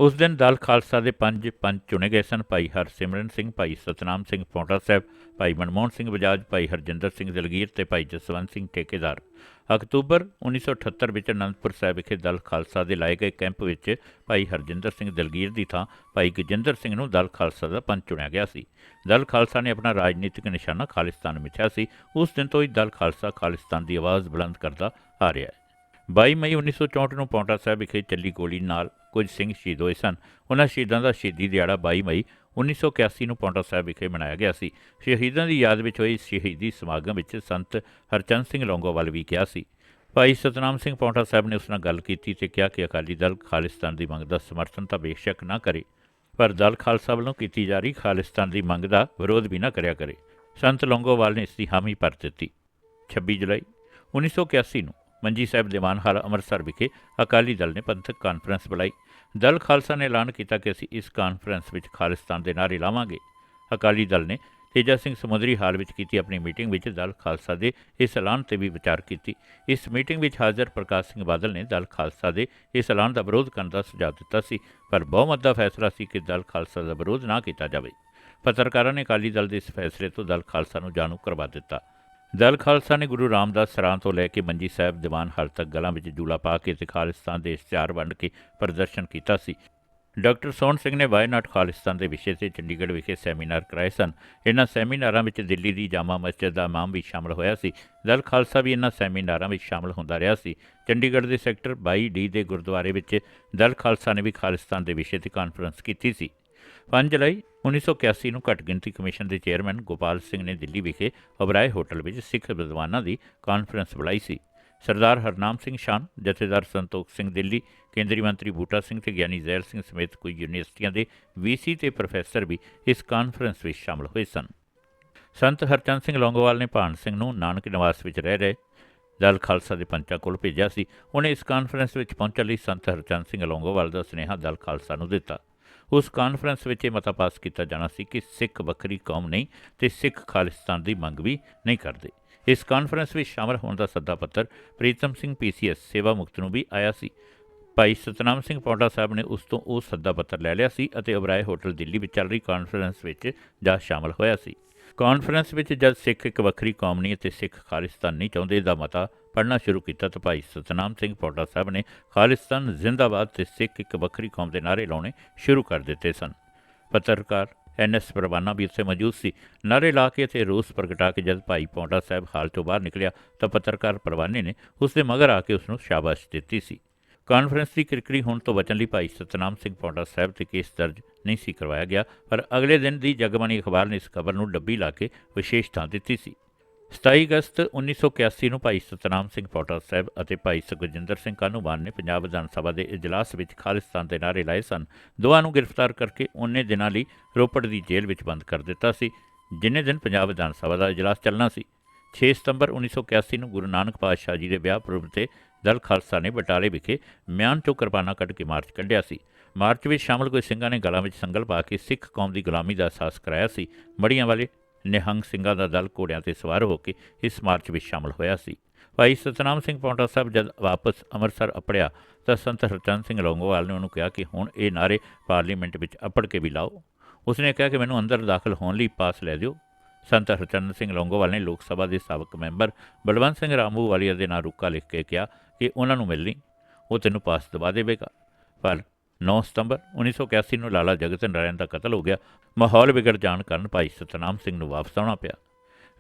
ਉਸ ਦਿਨ ਦਲ ਖਾਲਸਾ ਦੇ ਪੰਜ ਪੰਜ ਚੁਣੇ ਗਏ ਸਨ, ਭਾਈ ਹਰਸਿਮਰਨ ਸਿੰਘ, ਭਾਈ ਸਤਨਾਮ ਸਿੰਘ ਪੌਂਟਾ ਸਾਹਿਬ, ਭਾਈ ਮਨਮੋਹਨ ਸਿੰਘ ਬਜਾਜ, ਭਾਈ ਹਰਜਿੰਦਰ ਸਿੰਘ ਦਲਗੀਰ ਤੇ ਭਾਈ ਜਸਵੰਤ ਸਿੰਘ ਠੇਕੇਦਾਰ। ਅਕਤੂਬਰ 1978 ਵਿੱਚ ਅਨੰਦਪੁਰ ਸਾਹਿਬ ਵਿਖੇ ਦਲ ਖਾਲਸਾ ਦੇ ਲਾਏ ਗਏ ਕੈਂਪ ਵਿੱਚ ਭਾਈ ਹਰਜਿੰਦਰ ਸਿੰਘ ਦਲਗੀਰ ਦੀ ਥਾਂ ਭਾਈ ਗਜਿੰਦਰ ਸਿੰਘ ਨੂੰ ਦਲ ਖਾਲਸਾ ਦਾ ਪੰਚ ਚੁਣਿਆ ਗਿਆ ਸੀ। ਦਲ ਖਾਲਸਾ ਨੇ ਆਪਣਾ ਰਾਜਨੀਤਿਕ ਨਿਸ਼ਾਨਾ ਖਾਲਿਸਤਾਨ ਮਿਥਿਆ ਸੀ। ਉਸ ਦਿਨ ਤੋਂ ਹੀ ਦਲ ਖਾਲਸਾ ਖਾਲਿਸਤਾਨ ਦੀ ਆਵਾਜ਼ ਬੁਲੰਦ ਕਰਦਾ ਆ ਰਿਹਾ ਹੈ। 22 ਮਈ 1964 ਨੂੰ ਪੌਂਟਾ ਸਾਹਿਬ ਵਿਖੇ ਚੱਲੀ ਗੋਲੀ ਨਾਲ ਕੁਝ ਸਿੰਘ ਸ਼ਹੀਦ ਹੋਏ ਸਨ। ਉਹਨਾਂ ਸ਼ਹੀਦਾਂ ਦਾ ਸ਼ਹੀਦੀ ਦਿਹਾੜਾ 22 ਮਈ 1981 ਨੂੰ ਪੌਂਟਾ ਸਾਹਿਬ ਵਿਖੇ ਮਨਾਇਆ ਗਿਆ ਸੀ। ਸ਼ਹੀਦਾਂ ਦੀ ਯਾਦ ਵਿੱਚ ਹੋਏ ਸ਼ਹੀਦੀ ਸਮਾਗਮ ਵਿੱਚ ਸੰਤ ਹਰਚੰਦ ਸਿੰਘ ਲੌਂਗੋਵਾਲ ਵੀ ਕਿਹਾ ਸੀ। ਭਾਈ ਸਤਨਾਮ ਸਿੰਘ ਪੌਂਟਾ ਸਾਹਿਬ ਨੇ ਉਸ ਨਾਲ ਗੱਲ ਕੀਤੀ ਤੇ ਕਿਹਾ ਕਿ ਅਕਾਲੀ ਦਲ ਖਾਲਿਸਤਾਨ ਦੀ ਮੰਗ ਦਾ ਸਮਰਥਨ ਤਾਂ ਬੇਸ਼ੱਕ ਨਾ ਕਰੇ, ਪਰ ਦਲ ਖਾਲਸਾ ਵੱਲੋਂ ਕੀਤੀ ਜਾ ਰਹੀ ਖਾਲਿਸਤਾਨ ਦੀ ਮੰਗ ਦਾ ਵਿਰੋਧ ਵੀ ਨਾ ਕਰਿਆ ਕਰੇ। ਸੰਤ ਲੌਂਗੋਵਾਲ ਨੇ ਇਸ ਦੀ ਹਾਮੀ ਭਰ ਦਿੱਤੀ। 26 ਜੁਲਾਈ 1981 ਨੂੰ ਮੰਜੀ ਸਾਹਿਬ ਦੀਵਾਨ ਅੰਮ੍ਰਿਤਸਰ ਵਿਖੇ ਅਕਾਲੀ ਦਲ ਨੇ ਪੰਥਕ ਕਾਨਫਰੰਸ ਬੁਲਾਈ। ਦਲ ਖਾਲਸਾ ਨੇ ਐਲਾਨ ਕੀਤਾ ਕਿ ਅਸੀਂ ਇਸ ਕਾਨਫਰੰਸ ਵਿੱਚ ਖਾਲਿਸਤਾਨ ਦੇ ਨਾਅਰੇ ਲਾਵਾਂਗੇ। ਅਕਾਲੀ ਦਲ ਨੇ ਤੇਜਾ ਸਿੰਘ ਸਮੁੰਦਰੀ ਹਾਲ ਵਿੱਚ ਕੀਤੀ ਆਪਣੀ ਮੀਟਿੰਗ ਵਿੱਚ ਦਲ ਖਾਲਸਾ ਦੇ ਇਸ ਐਲਾਨ ਤੇ ਵੀ ਵਿਚਾਰ ਕੀਤੀ। ਇਸ ਮੀਟਿੰਗ ਵਿੱਚ ਹਾਜ਼ਰ ਪ੍ਰਕਾਸ਼ ਸਿੰਘ ਬਾਦਲ ਨੇ ਦਲ ਖਾਲਸਾ ਦੇ ਇਸ ਐਲਾਨ ਦਾ ਵਿਰੋਧ ਕਰਨ ਦਾ ਸੁਝਾਅ ਦਿੱਤਾ ਸੀ, ਪਰ ਬਹੁਮਤ ਦਾ ਫੈਸਲਾ ਸੀ ਕਿ ਦਲ ਖਾਲਸਾ ਦਾ ਵਿਰੋਧ ਨਾ ਕੀਤਾ ਜਾਵੇ। ਪੱਤਰਕਾਰਾਂ ਨੇ ਅਕਾਲੀ ਦਲ ਦੇ ਇਸ ਫੈਸਲੇ ਤੋਂ ਦਲ ਖਾਲਸਾ ਨੂੰ ਜਾਣੂ ਕਰਵਾ ਦਿੱਤਾ। ਦਲ ਖਾਲਸਾ ਨੇ ਗੁਰੂ ਰਾਮਦਾਸ ਸਰਾਂ ਤੋਂ ਲੈ ਕੇ ਮੰਜੀ ਸਾਹਿਬ ਦੀਵਾਨ ਹਾਲ ਤੱਕ ਗਲਾਂ ਵਿੱਚ ਜੂਲਾ ਪਾ ਕੇ ਤੇ ਖਾਲਿਸਤਾਨ ਦੇ ਇਸ਼ਤਿਹਾਰ ਵੰਡ ਕੇ ਪ੍ਰਦਰਸ਼ਨ ਕੀਤਾ ਸੀ। ਡਾਕਟਰ ਸੋਹਣ ਸਿੰਘ ਨੇ ਵਾਇਨਾਟ ਖਾਲਿਸਤਾਨ ਦੇ ਵਿਸ਼ੇ ਤੇ ਚੰਡੀਗੜ੍ਹ ਵਿਖੇ ਸੈਮੀਨਾਰ ਕਰਾਏ ਸਨ। ਇਹਨਾਂ ਸੈਮੀਨਾਰਾਂ ਵਿੱਚ ਦਿੱਲੀ ਦੀ ਜਾਮਾ ਮਸਜਿਦ ਦਾ ਇਮਾਮ ਵੀ ਸ਼ਾਮਲ ਹੋਇਆ ਸੀ। ਦਲ ਖਾਲਸਾ ਵੀ ਇਹਨਾਂ ਸੈਮੀਨਾਰਾਂ ਵਿੱਚ ਸ਼ਾਮਲ ਹੁੰਦਾ ਰਿਹਾ ਸੀ। ਚੰਡੀਗੜ੍ਹ ਦੇ ਸੈਕਟਰ 22 ਡੀ ਦੇ ਗੁਰਦੁਆਰੇ ਵਿੱਚ ਦਲ ਖਾਲਸਾ ਨੇ ਵੀ ਖਾਲਿਸਤਾਨ ਦੇ ਵਿਸ਼ੇ ਤੇ ਕਾਨਫਰੰਸ ਕੀਤੀ ਸੀ। 5 ਜੁਲਾਈ 1981 ਨੂੰ ਘੱਟ ਗਿਣਤੀ ਕਮਿਸ਼ਨ ਦੇ ਚੇਅਰਮੈਨ ਗੋਪਾਲ ਸਿੰਘ ਨੇ ਦਿੱਲੀ ਵਿਖੇ ਅਬਰਾਏ ਹੋਟਲ ਵਿੱਚ ਸਿੱਖ ਵਿਦਵਾਨਾਂ ਦੀ ਕਾਨਫਰੰਸ ਬੁਲਾਈ ਸੀ। ਸਰਦਾਰ ਹਰਨਾਮ ਸਿੰਘ ਸ਼ਾਨ, ਜਥੇਦਾਰ ਸੰਤੋਖ ਸਿੰਘ ਦਿੱਲੀ, ਕੇਂਦਰੀ ਮੰਤਰੀ ਬੂਟਾ ਸਿੰਘ ਤੇ ਗਿਆਨੀ ਜ਼ੈਲ ਸਿੰਘ ਸਮੇਤ ਕੁਝ ਯੂਨੀਵਰਸਿਟੀਆਂ ਦੇ ਵੀਸੀ ਤੇ ਪ੍ਰੋਫੈਸਰ ਵੀ ਇਸ ਕਾਨਫਰੰਸ ਵਿੱਚ ਸ਼ਾਮਲ ਹੋਏ ਸਨ। ਸੰਤ ਹਰਚੰਦ ਸਿੰਘ ਲੌਂਗੋਵਾਲ ਨੇ ਭਾਨ ਸਿੰਘ ਨੂੰ ਨਾਨਕ ਨਿਵਾਸ ਵਿੱਚ ਰਹਿ ਰਹੇ ਦਲ ਖਾਲਸਾ ਦੇ ਪੰਚਾਂ ਕੋਲ ਭੇਜਿਆ ਸੀ। ਉਹਨੇ ਇਸ ਕਾਨਫਰੰਸ ਵਿੱਚ ਪਹੁੰਚਣ ਲਈ ਸੰਤ ਹਰਚੰਦ ਸਿੰਘ ਲੌਂਗੋਵਾਲ ਦਾ ਸੁਨੇਹਾ ਦਲ ਖਾਲਸਾ ਨੂੰ ਦਿੱਤਾ। ਉਸ ਕਾਨਫਰੰਸ ਵਿੱਚ ਇਹ ਮਤਾ ਪਾਸ ਕੀਤਾ ਜਾਣਾ ਸੀ ਕਿ ਸਿੱਖ ਵੱਖਰੀ ਕੌਮ ਨਹੀਂ ਤੇ ਸਿੱਖ ਖਾਲਿਸਤਾਨ ਦੀ ਮੰਗ ਵੀ ਨਹੀਂ ਕਰਦੇ। ਇਸ ਕਾਨਫਰੰਸ ਵਿੱਚ ਸ਼ਾਮਲ ਹੋਣ ਦਾ ਸੱਦਾ ਪੱਤਰ ਪ੍ਰੀਤਮ ਸਿੰਘ ਪੀਸੀਐਸ ਸੇਵਾ ਮੁਕਤ ਨੂੰ ਵੀ ਆਇਆ ਸੀ। ਭਾਈ ਸਤਨਾਮ ਸਿੰਘ ਪੌਂਡਾ ਸਾਹਿਬ ਨੇ ਉਸ ਤੋਂ ਉਹ ਸੱਦਾ ਪੱਤਰ ਲੈ ਲਿਆ ਸੀ ਅਤੇ ਅਬਰਾਏ ਹੋਟਲ ਦਿੱਲੀ ਵਿੱਚ ਚੱਲ ਰਹੀ ਕਾਨਫਰੰਸ ਵਿੱਚ ਜਾ ਸ਼ਾਮਲ ਹੋਇਆ ਸੀ। ਕਾਨਫਰੰਸ ਵਿੱਚ ਜਦ ਸਿੱਖ ਇੱਕ ਵੱਖਰੀ ਕੌਮ ਨਹੀਂ ਅਤੇ ਸਿੱਖ ਖਾਲਿਸਤਾਨ ਨਹੀਂ ਚਾਹੁੰਦੇ ਦਾ ਮਤਾ ਪੜ੍ਹਨਾ ਸ਼ੁਰੂ ਕੀਤਾ ਤਾਂ ਭਾਈ ਸਤਨਾਮ ਸਿੰਘ ਪੌਂਟਾ ਸਾਹਿਬ ਨੇ ਖਾਲਿਸਤਾਨ, ਜ਼ਿੰਦਾਬਾਦ ਤੇ ਸਿੱਖ ਇੱਕ ਵੱਖਰੀ ਕੌਮ ਦੇ ਨਾਅਰੇ ਲਾਉਣੇ ਸ਼ੁਰੂ ਕਰ ਦਿੱਤੇ ਸਨ। ਪੱਤਰਕਾਰ ਐਨਐਸ ਪਰਵਾਨਾ ਵੀ ਉੱਥੇ ਮੌਜੂਦ ਸੀ। ਨਾਅਰੇ ਲਾ ਕੇ ਤੇ ਰੋਸ ਪ੍ਰਗਟਾ ਕੇ ਜਦ ਭਾਈ ਪੌਂਡਾ ਸਾਹਿਬ ਹਾਲ ਤੋਂ ਬਾਹਰ ਨਿਕਲਿਆ ਤਾਂ ਪੱਤਰਕਾਰ ਪਰਵਾਨੇ ਨੇ ਉਸ ਦੇ ਮਗਰ ਆ ਕੇ ਉਸ ਨੂੰ ਸ਼ਾਬਾਸ਼ ਦਿੱਤੀ ਸੀ। ਕਾਨਫਰੰਸ ਦੀ ਕਿਰਕਰੀ ਹੋਣ ਤੋਂ ਬਚਣ ਲਈ ਭਾਈ ਸਤਨਾਮ ਸਿੰਘ ਪੌਂਟਾ ਸਾਹਿਬ ਤੇ ਕੇਸ ਦਰਜ ਨਹੀਂ ਸੀ ਕਰਵਾਇਆ ਗਿਆ, ਪਰ ਅਗਲੇ ਦਿਨ ਦੀ ਜਗਬਾਣੀ ਅਖਬਾਰ ਨੇ ਇਸ ਖਬਰ ਨੂੰ ਡੱਬੀ ਲਾ ਕੇ ਵਿਸ਼ੇਸ਼ ਥਾਂ ਦਿੱਤੀ ਸੀ। 27 ਅਗਸਤ 1981 ਨੂੰ ਭਾਈ ਸਤਨਾਮ ਸਿੰਘ ਪੌਂਟਾ ਸਾਹਿਬ ਅਤੇ ਭਾਈ ਸੁਖਜਿੰਦਰ ਸਿੰਘ ਕਾਨੂੰਵਾਨ ਨੇ ਪੰਜਾਬ ਵਿਧਾਨ ਸਭਾ ਦੇ ਇਜਲਾਸ ਵਿੱਚ ਖਾਲਿਸਤਾਨ ਦੇ ਨਾਅਰੇ ਲਾਏ ਸਨ। ਦੋਵਾਂ ਨੂੰ ਗ੍ਰਿਫਤਾਰ ਕਰਕੇ ਉਹਨੇ ਦਿਨਾਂ ਲਈ ਰੋਪੜ ਦੀ ਜੇਲ੍ਹ ਵਿੱਚ ਬੰਦ ਕਰ ਦਿੱਤਾ ਸੀ, ਜਿੰਨੇ ਦਿਨ ਪੰਜਾਬ ਵਿਧਾਨ ਸਭਾ ਦਾ ਇਜਲਾਸ ਚੱਲਣਾ ਸੀ। 6 ਸਤੰਬਰ 1981 ਨੂੰ ਗੁਰੂ ਨਾਨਕ ਪਾਤਸ਼ਾਹ ਜੀ ਦੇ ਵਿਆਹ ਪੁਰਬ ਤੇ ਦਲ ਖਾਲਸਾ ਨੇ ਬਟਾਲੇ ਵਿਖੇ ਮਿਆਨ ਚੋਂ ਕਿਰਪਾਨਾਂ ਕੱਢ ਕੇ ਮਾਰਚ ਕੱਢਿਆ ਸੀ। ਮਾਰਚ ਵਿੱਚ ਸ਼ਾਮਲ ਕੋਈ ਸਿੰਘਾਂ ਨੇ ਗਲਾਂ ਵਿੱਚ ਸੰਗਲ ਪਾ ਕੇ ਸਿੱਖ ਕੌਮ ਦੀ ਗੁਲਾਮੀ ਦਾ ਅਹਿਸਾਸ ਕਰਾਇਆ ਸੀ। ਮੜੀਆਂ ਵਾਲੇ ਨਿਹੰਗ ਸਿੰਘਾਂ ਦਾ ਦਲ ਘੋੜਿਆਂ ਤੇ ਸਵਾਰ ਹੋ ਕੇ ਇਸ ਮਾਰਚ ਵਿੱਚ ਸ਼ਾਮਲ ਹੋਇਆ ਸੀ। ਭਾਈ ਸਤਨਾਮ ਸਿੰਘ ਪੌਂਟਾ ਸਾਹਿਬ ਜਦ ਵਾਪਸ ਅੰਮ੍ਰਿਤਸਰ ਅਪੜਿਆ ਤਾਂ ਸੰਤ ਹਰਚੰਦ ਸਿੰਘ ਲੌਂਗੋਵਾਲ ਨੇ ਉਹਨੂੰ ਕਿਹਾ ਕਿ ਹੁਣ ਇਹ ਨਾਰੇ ਪਾਰਲੀਮੈਂਟ ਵਿੱਚ ਅਪੜ ਕੇ ਵੀ ਲਾਓ। ਉਸਨੇ ਕਿਹਾ ਕਿ ਮੈਨੂੰ ਅੰਦਰ ਦਾਖਲ ਹੋਣ ਲਈ ਪਾਸ ਲੈ ਦਿਓ। ਸੰਤ ਹਰਚੰਦ ਸਿੰਘ ਲੌਂਗੋਵਾਲ ਨੇ ਲੋਕ ਸਭਾ ਦੇ ਸਾਬਕ ਮੈਂਬਰ ਬਲਵੰਤ ਸਿੰਘ ਰਾਮੂ ਵਾਲੀਆ ਦੇ ਨਾਂ ਰੁੱਕਾ ਲਿਖ ਕੇ ਕਿਹਾ ਕਿ ਉਹਨਾਂ ਨੂੰ ਮਿਲਣੀ ਉਹ ਤੈਨੂੰ ਪਾਸ ਦਵਾ ਦੇਵੇਗਾ। ਪਰ 9 ਸਤੰਬਰ 1981 ਨੂੰ ਲਾਲਾ ਜਗਤ ਨਾਰਾਇਣ ਦਾ ਕਤਲ ਹੋ ਗਿਆ। ਮਾਹੌਲ ਵਿਗੜ ਜਾਣ ਕਾਰਨ ਭਾਈ ਸਤਨਾਮ ਸਿੰਘ ਨੂੰ ਵਾਪਸ ਆਉਣਾ ਪਿਆ।